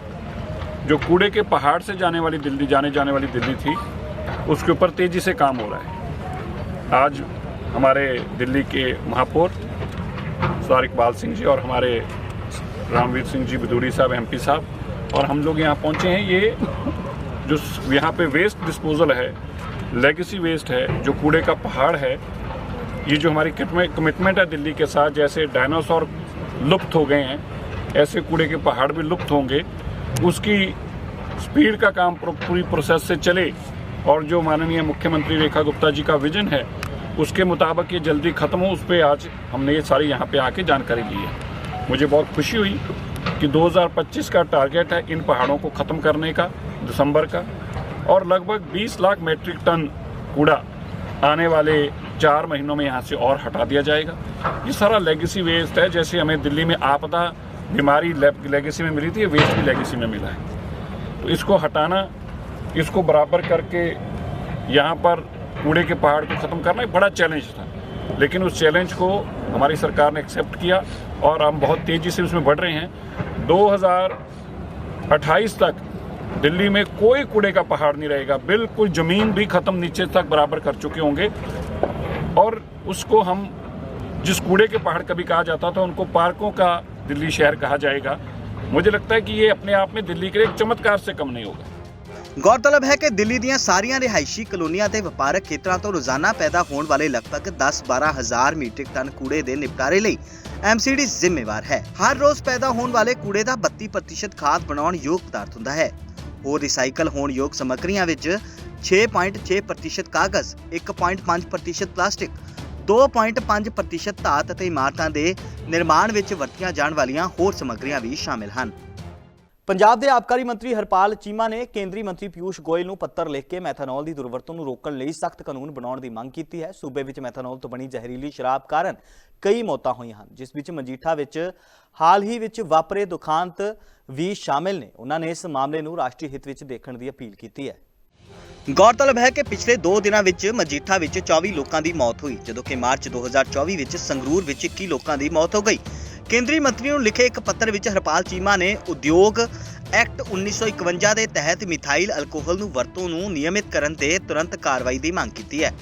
S8: जो कूड़े के पहाड़ से जाने वाली दिल्ली, जाने जाने वाली दिल्ली थी, उसके ऊपर तेज़ी से काम हो रहा है। आज हमारे दिल्ली के महापौर सर इकबाल सिंह जी और हमारे रामवीर सिंह जी बदूरी साहब एमपी साहब, और हम लोग यहाँ पहुँचे हैं। ये जो यहाँ पे वेस्ट डिस्पोजल है लेगेसी वेस्ट है, जो कूड़े का पहाड़ है ये जो हमारी कमिटमेंट है दिल्ली के साथ, जैसे डायनासोर लुप्त हो गए हैं, ऐसे कूड़े के पहाड़ भी लुप्त होंगे, उसकी स्पीड का काम पूरी प्रोसेस से चले, और जो माननीय मुख्यमंत्री रेखा गुप्ता जी का विजन है, उसके मुताबिक ये जल्दी खत्म हो, उस पर आज हमने ये सारी यहाँ पे आके जानकारी ली है। मुझे बहुत खुशी हुई कि 2025 का टारगेट है इन पहाड़ों को ख़त्म करने का, दिसंबर का, और लगभग 20 लाख मीट्रिक टन कूड़ा आने वाले चार महीनों में यहाँ से और हटा दिया जाएगा। ये सारा लेगेसी वेस्ट है, जैसे हमें दिल्ली में आपदा बीमारी लेगेसी में मिली थी वेस्ट भी लेगेसी में मिला है। तो इसको हटाना, इसको बराबर करके यहाँ पर कूड़े के पहाड़ को ख़त्म करना एक बड़ा चैलेंज था। लेकिन उस चैलेंज को हमारी सरकार ने एक्सेप्ट किया और हम बहुत तेज़ी से उसमें बढ़ रहे हैं। 2028 तक दिल्ली में कोई कूड़े का पहाड़ नहीं रहेगा बिल्कुल ज़मीन भी ख़त्म नीचे तक बराबर कर चुके होंगे और उसको हम जिस कूड़े के पहाड़ कभी कहा जाता था उनको पार्कों का दिल्ली शहर कहा जाएगा मुझे लगता है कि ये अपने आप में दिल्ली के लिए एक चमत्कार से कम नहीं होगा
S1: ਗੌਰਤਲਬ ਹੈ ਕਿ ਦਿੱਲੀ ਦੀਆਂ ਸਾਰੀਆਂ ਰਿਹਾਇਸ਼ੀ ਕਲੋਨੀਆਂ ਤੇ ਵਪਾਰਕ ਖੇਤਰਾਂ ਤੋਂ ਰੋਜ਼ਾਨਾ ਪੈਦਾ ਹੋਣ ਵਾਲੇ ਲਗਭਗ 10-12 ਹਜ਼ਾਰ ਮੀਟ੍ਰਿਕ ਟਨ ਕੂੜੇ ਦੇ ਨਿਪਟਾਰੇ ਲਈ ਐਮਸੀਡੀ ਜ਼ਿੰਮੇਵਾਰ ਹੈ ਹਰ ਰੋਜ਼ ਪੈਦਾ ਹੋਣ ਵਾਲੇ ਕੂੜੇ ਦਾ 32% ਖਾਦ ਬਣਾਉਣ ਯੋਗ ਪਦਾਰਥ ਹੁੰਦਾ ਹੈ ਹੋਰ ਰੀਸਾਈਕਲ ਹੋਣ ਯੋਗ ਸਮੱਗਰੀਆਂ ਵਿੱਚ 6.6% ਕਾਗਜ਼ 1.5% ਪਲਾਸਟਿਕ 2.5% ਧਾਤ ਅਤੇ ਇਮਾਰਤਾਂ ਦੇ ਨਿਰਮਾਣ ਵਿੱਚ ਵਰਤੀਆਂ ਜਾਣ ਵਾਲੀਆਂ ਹੋਰ ਸਮੱਗਰੀਆਂ ਵੀ ਸ਼ਾਮਿਲ ਹਨ। ਪੰਜਾਬ ਦੇ ਆਬਕਾਰੀ ਮੰਤਰੀ ਹਰਪਾਲ ਚੀਮਾ ਨੇ ਕੇਂਦਰੀ ਮੰਤਰੀ ਪਿਊਸ਼ ਗੋਇਲ ਨੂੰ ਪੱਤਰ ਲਿਖ ਕੇ ਮੈਥਨੋਲ ਦੀ ਦੁਰਵਰਤੋਂ ਨੂੰ ਰੋਕਣ ਲਈ ਸਖਤ ਕਾਨੂੰਨ ਬਣਾਉਣ ਦੀ ਮੰਗ ਕੀਤੀ ਹੈ। ਸੂਬੇ ਵਿੱਚ ਮੈਥਨੋਲ ਤੋਂ ਬਣੀ ਜ਼ਹਿਰੀਲੀ ਸ਼ਰਾਬ ਕਾਰਨ ਕਈ ਮੌਤਾਂ ਹੋਈਆਂ ਹਨ, ਜਿਸ ਵਿੱਚ ਮਜੀਠਾ ਵਿੱਚ ਹਾਲ ਹੀ ਵਿੱਚ ਵਾਪਰੇ ਦੁਖਾਂਤ ਵੀ ਸ਼ਾਮਿਲ ਨੇ। ਉਹਨਾਂ ਨੇ ਇਸ ਮਾਮਲੇ ਨੂੰ ਰਾਸ਼ਟਰੀ ਹਿੱਤ ਵਿੱਚ ਦੇਖਣ ਦੀ ਅਪੀਲ ਕੀਤੀ ਹੈ। ਗੌਰਤਲਬ ਹੈ ਕਿ ਪਿਛਲੇ 2 ਦਿਨਾਂ ਵਿੱਚ ਮਜੀਠਾ ਵਿੱਚ 24 ਲੋਕਾਂ ਦੀ ਮੌਤ ਹੋਈ, ਜਦੋਂ ਕਿ ਮਾਰਚ 2024 ਵਿੱਚ ਸੰਗਰੂਰ ਵਿੱਚ 21 ਲੋਕਾਂ ਦੀ ਮੌਤ ਹੋ ਗਈ। ਕੇਂਦਰੀ ਮੰਤਰੀ ਨੂੰ ਲਿਖੇ ਇੱਕ ਪੱਤਰ ਵਿੱਚ ਹਰਪਾਲ ਚੀਮਾ ਨੇ ਉਦਯੋਗ ਐਕਟ 1951 ਦੇ ਤਹਿਤ ਮਿਥਾਈਲ ਅਲਕੋਹਲ ਨੂੰ ਵਰਤੋਂ ਨੂੰ ਨਿਯਮਿਤ ਕਰਨ ਤੇ ਤੁਰੰਤ ਕਾਰਵਾਈ ਦੀ ਮੰਗ ਕੀਤੀ ਹੈ।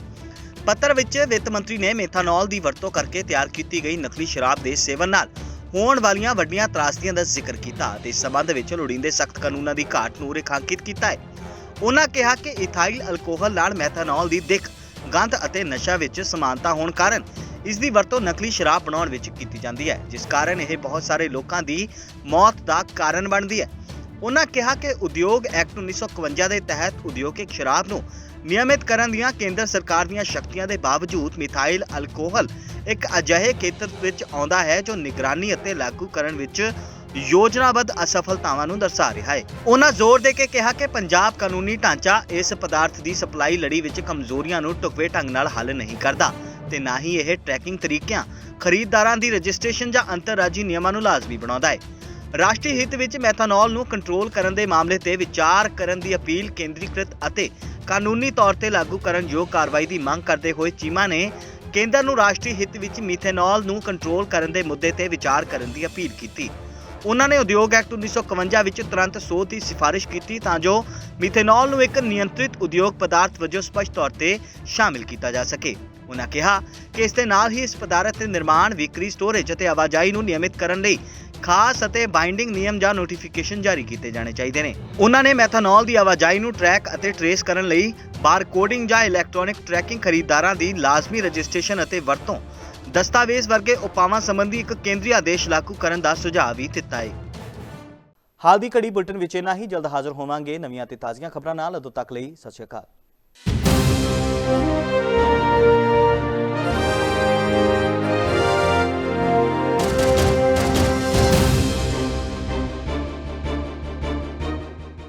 S1: ਪੱਤਰ ਵਿੱਚ ਵਿੱਤ ਮੰਤਰੀ ਨੇ ਮੈਥਨੋਲ ਦੀ ਵਰਤੋਂ ਕਰਕੇ ਤਿਆਰ ਕੀਤੀ ਗਈ ਨਕਲੀ ਸ਼ਰਾਬ ਦੇ ਸੇਵਨ ਨਾਲ ਹੋਣ ਵਾਲੀਆਂ ਵੱਡੀਆਂ ਤਰਾਸਦੀਆਂ ਦਾ ਜ਼ਿਕਰ ਕੀਤਾ ਤੇ ਇਸ ਸਬੰਧ ਵਿੱਚ ਲੋੜੀਂਦੇ ਸਖਤ ਕਾਨੂੰਨਾਂ ਦੀ ਘਾਟ ਨੂੰ ਰੇਖਾਂਕਿਤ ਕੀਤਾ ਹੈ। ਉਹਨਾਂ ਕਿਹਾ ਕਿ ਇਥਾਈਲ ਅਲਕੋਹਲ ਨਾਲ ਮੈਥਾਨੋਲ ਦੀ ਦਿੱਖ, ਗੰਧ ਅਤੇ ਨਸ਼ਾ ਵਿੱਚ ਸਮਾਨਤਾ ਹੋਣ ਕਾਰਨ ਇਸ ਦੀ ਵਰਤੋਂ ਨਕਲੀ ਸ਼ਰਾਬ ਬਣਾਉਣ ਵਿੱਚ ਕੀਤੀ ਜਾਂਦੀ ਹੈ, ਜਿਸ ਕਾਰਨ ਇਹ ਬਹੁਤ ਸਾਰੇ ਲੋਕਾਂ ਦੀ ਮੌਤ ਦਾ ਕਾਰਨ ਬਣਦੀ ਹੈ। ਉਹਨਾਂ ਕਿਹਾ ਕਿ ਉਦਯੋਗ ਐਕਟ 1951 ਦੇ ਤਹਿਤ ਉਦਯੋਗਿਕ ਸ਼ਰਾਬ ਨੂੰ ਨਿਯਮਿਤ ਕਰਨ ਦੀਆਂ ਕੇਂਦਰ ਸਰਕਾਰ ਦੀਆਂ ਸ਼ਕਤੀਆਂ ਦੇ ਬਾਵਜੂਦ ਮਿਥਾਈਲ ਅਲਕੋਹਲ ਇੱਕ ਅਜਿਹੇ ਖੇਤਰ ਵਿੱਚ ਆਉਂਦਾ ਹੈ ਜੋ ਨਿਗਰਾਨੀ ਅਤੇ ਲਾਗੂ ਕਰਨ ਵਿੱਚ ਯੋਜਨਾਬੱਧ ਅਸਫਲਤਾਵਾਂ ਨੂੰ ਦਰਸਾ ਰਿਹਾ ਹੈ। ਉਹਨਾਂ ਜ਼ੋਰ ਦੇ ਕੇ ਕਿਹਾ ਕਿ ਪੰਜਾਬ ਕਾਨੂੰਨੀ ਢਾਂਚਾ ਇਸ ਪਦਾਰਥ ਦੀ ਸਪਲਾਈ ਲੜੀ ਵਿੱਚ ਕਮਜ਼ੋਰੀਆਂ ਨੂੰ ਟੁਕਵੇ ਢੰਗ ਨਾਲ ਹੱਲ ਨਹੀਂ ਕਰਦਾ ਤੇ ਨਾ ਹੀ ਇਹ ਟਰੈਕਿੰਗ ਤਰੀਕਿਆਂ, ਖਰੀਦਦਾਰਾਂ ਦੀ ਰਜਿਸਟ੍ਰੇਸ਼ਨ ਜਾਂ ਅੰਤਰਰਾਜੀ ਨਿਯਮਾਂ ਨੂੰ ਲਾਜ਼ਮੀ ਬਣਾਉਂਦਾ ਹੈ। ਰਾਸ਼ਟਰੀ ਹਿੱਤ ਵਿੱਚ ਮੈਥਨੋਲ ਨੂੰ ਕੰਟਰੋਲ ਕਰਨ ਦੇ ਮਾਮਲੇ ਤੇ ਵਿਚਾਰ ਕਰਨ ਦੀ ਅਪੀਲ ਕੇਂਦਰੀਕ੍ਰਿਤ ਅਤੇ ਕਾਨੂੰਨੀ ਤੌਰ ਤੇ ਲਾਗੂ ਕਰਨ ਯੋਗ ਕਾਰਵਾਈ ਦੀ ਮੰਗ ਕਰਦੇ ਹੋਏ ਚੀਮਾ ਨੇ ਕੇਂਦਰ ਨੂੰ ਰਾਸ਼ਟਰੀ ਹਿੱਤ ਵਿੱਚ ਮੀਥੇਨੋਲ ਨੂੰ ਕੰਟਰੋਲ ਕਰਨ ਦੇ ਮੁੱਦੇ ਤੇ ਵਿਚਾਰ ਕਰਨ ਦੀ ਅਪੀਲ ਕੀਤੀ। ਉਹਨਾਂ ਨੇ ਉਦਯੋਗ ਐਕਟ 1951 ਵਿੱਚ ਤੁਰੰਤ ਸੋਧ ਦੀ ਸਿਫਾਰਿਸ਼ ਕੀਤੀ ਤਾਂ ਜੋ ਮੀਥੇਨੋਲ ਨੂੰ ਇੱਕ ਨਿਯੰਤਰਿਤ ਉਦਯੋਗ ਪਦਾਰਥ ਵਜੋਂ ਸਪਸ਼ਟ ਤੌਰ ਤੇ ਸ਼ਾਮਿਲ ਕੀਤਾ ਜਾ ਸਕੇ। ਉਹਨਾਂ ਕਿਹਾ ਕਿ ਇਸ ਦੇ ਨਾਲ ਹੀ ਇਸ ਪਦਾਰਥ ਦੇ ਨਿਰਮਾਣ, ਵਿਕਰੀ, ਸਟੋਰੇਜ ਅਤੇ ਆਵਾਜਾਈ ਨੂੰ ਨਿਯਮਿਤ ਕਰਨ ਲਈ ਖਾਸ ਅਤੇ ਬਾਈਂਡਿੰਗ ਨਿਯਮ ਜਾਂ ਨੋਟੀਫਿਕੇਸ਼ਨ ਜਾਰੀ ਕੀਤੇ ਜਾਣੇ ਚਾਹੀਦੇ ਨੇ। ਉਹਨਾਂ ਨੇ ਮੈਥਨੋਲ ਦੀ ਆਵਾਜਾਈ ਨੂੰ ਟਰੈਕ ਅਤੇ ਟਰੇਸ ਕਰਨ ਲਈ ਬਾਰਕੋਡਿੰਗ ਜਾਂ ਇਲੈਕਟ੍ਰੋਨਿਕ ਟਰੈਕਿੰਗ ਖਰੀਦਦਾਰਾਂ ਦੀ ਲਾਜ਼ਮੀ ਰਜਿਸਟ੍ਰੇਸ਼ਨ ਅਤੇ ਵਰਤੋਂ, ਦਸਤਾਵੇਜ਼ ਵਰਗੇ ਉਪਾਵਾਂ ਸੰਬੰਧੀ ਇੱਕ ਕੇਂਦਰੀ ਆਦੇਸ਼ ਲਾਗੂ ਕਰਨ ਦਾ ਸੁਝਾਅ ਵੀ ਦਿੱਤਾ ਹੈ। ਹਾਲ ਦੀ ਘੜੀ ਬੁਲਟਨ ਵਿੱਚ ਇਨਾ ਹੀ। ਜਲਦ ਹਾਜ਼ਰ ਹੋਵਾਂਗੇ ਨਵੀਆਂ ਤੇ ਤਾਜ਼ੀਆਂ ਖਬਰਾਂ ਨਾਲ। ਉਦੋਂ ਤੱਕ ਲਈ ਸਤਿ ਸ਼੍ਰੀ ਅਕਾਲ।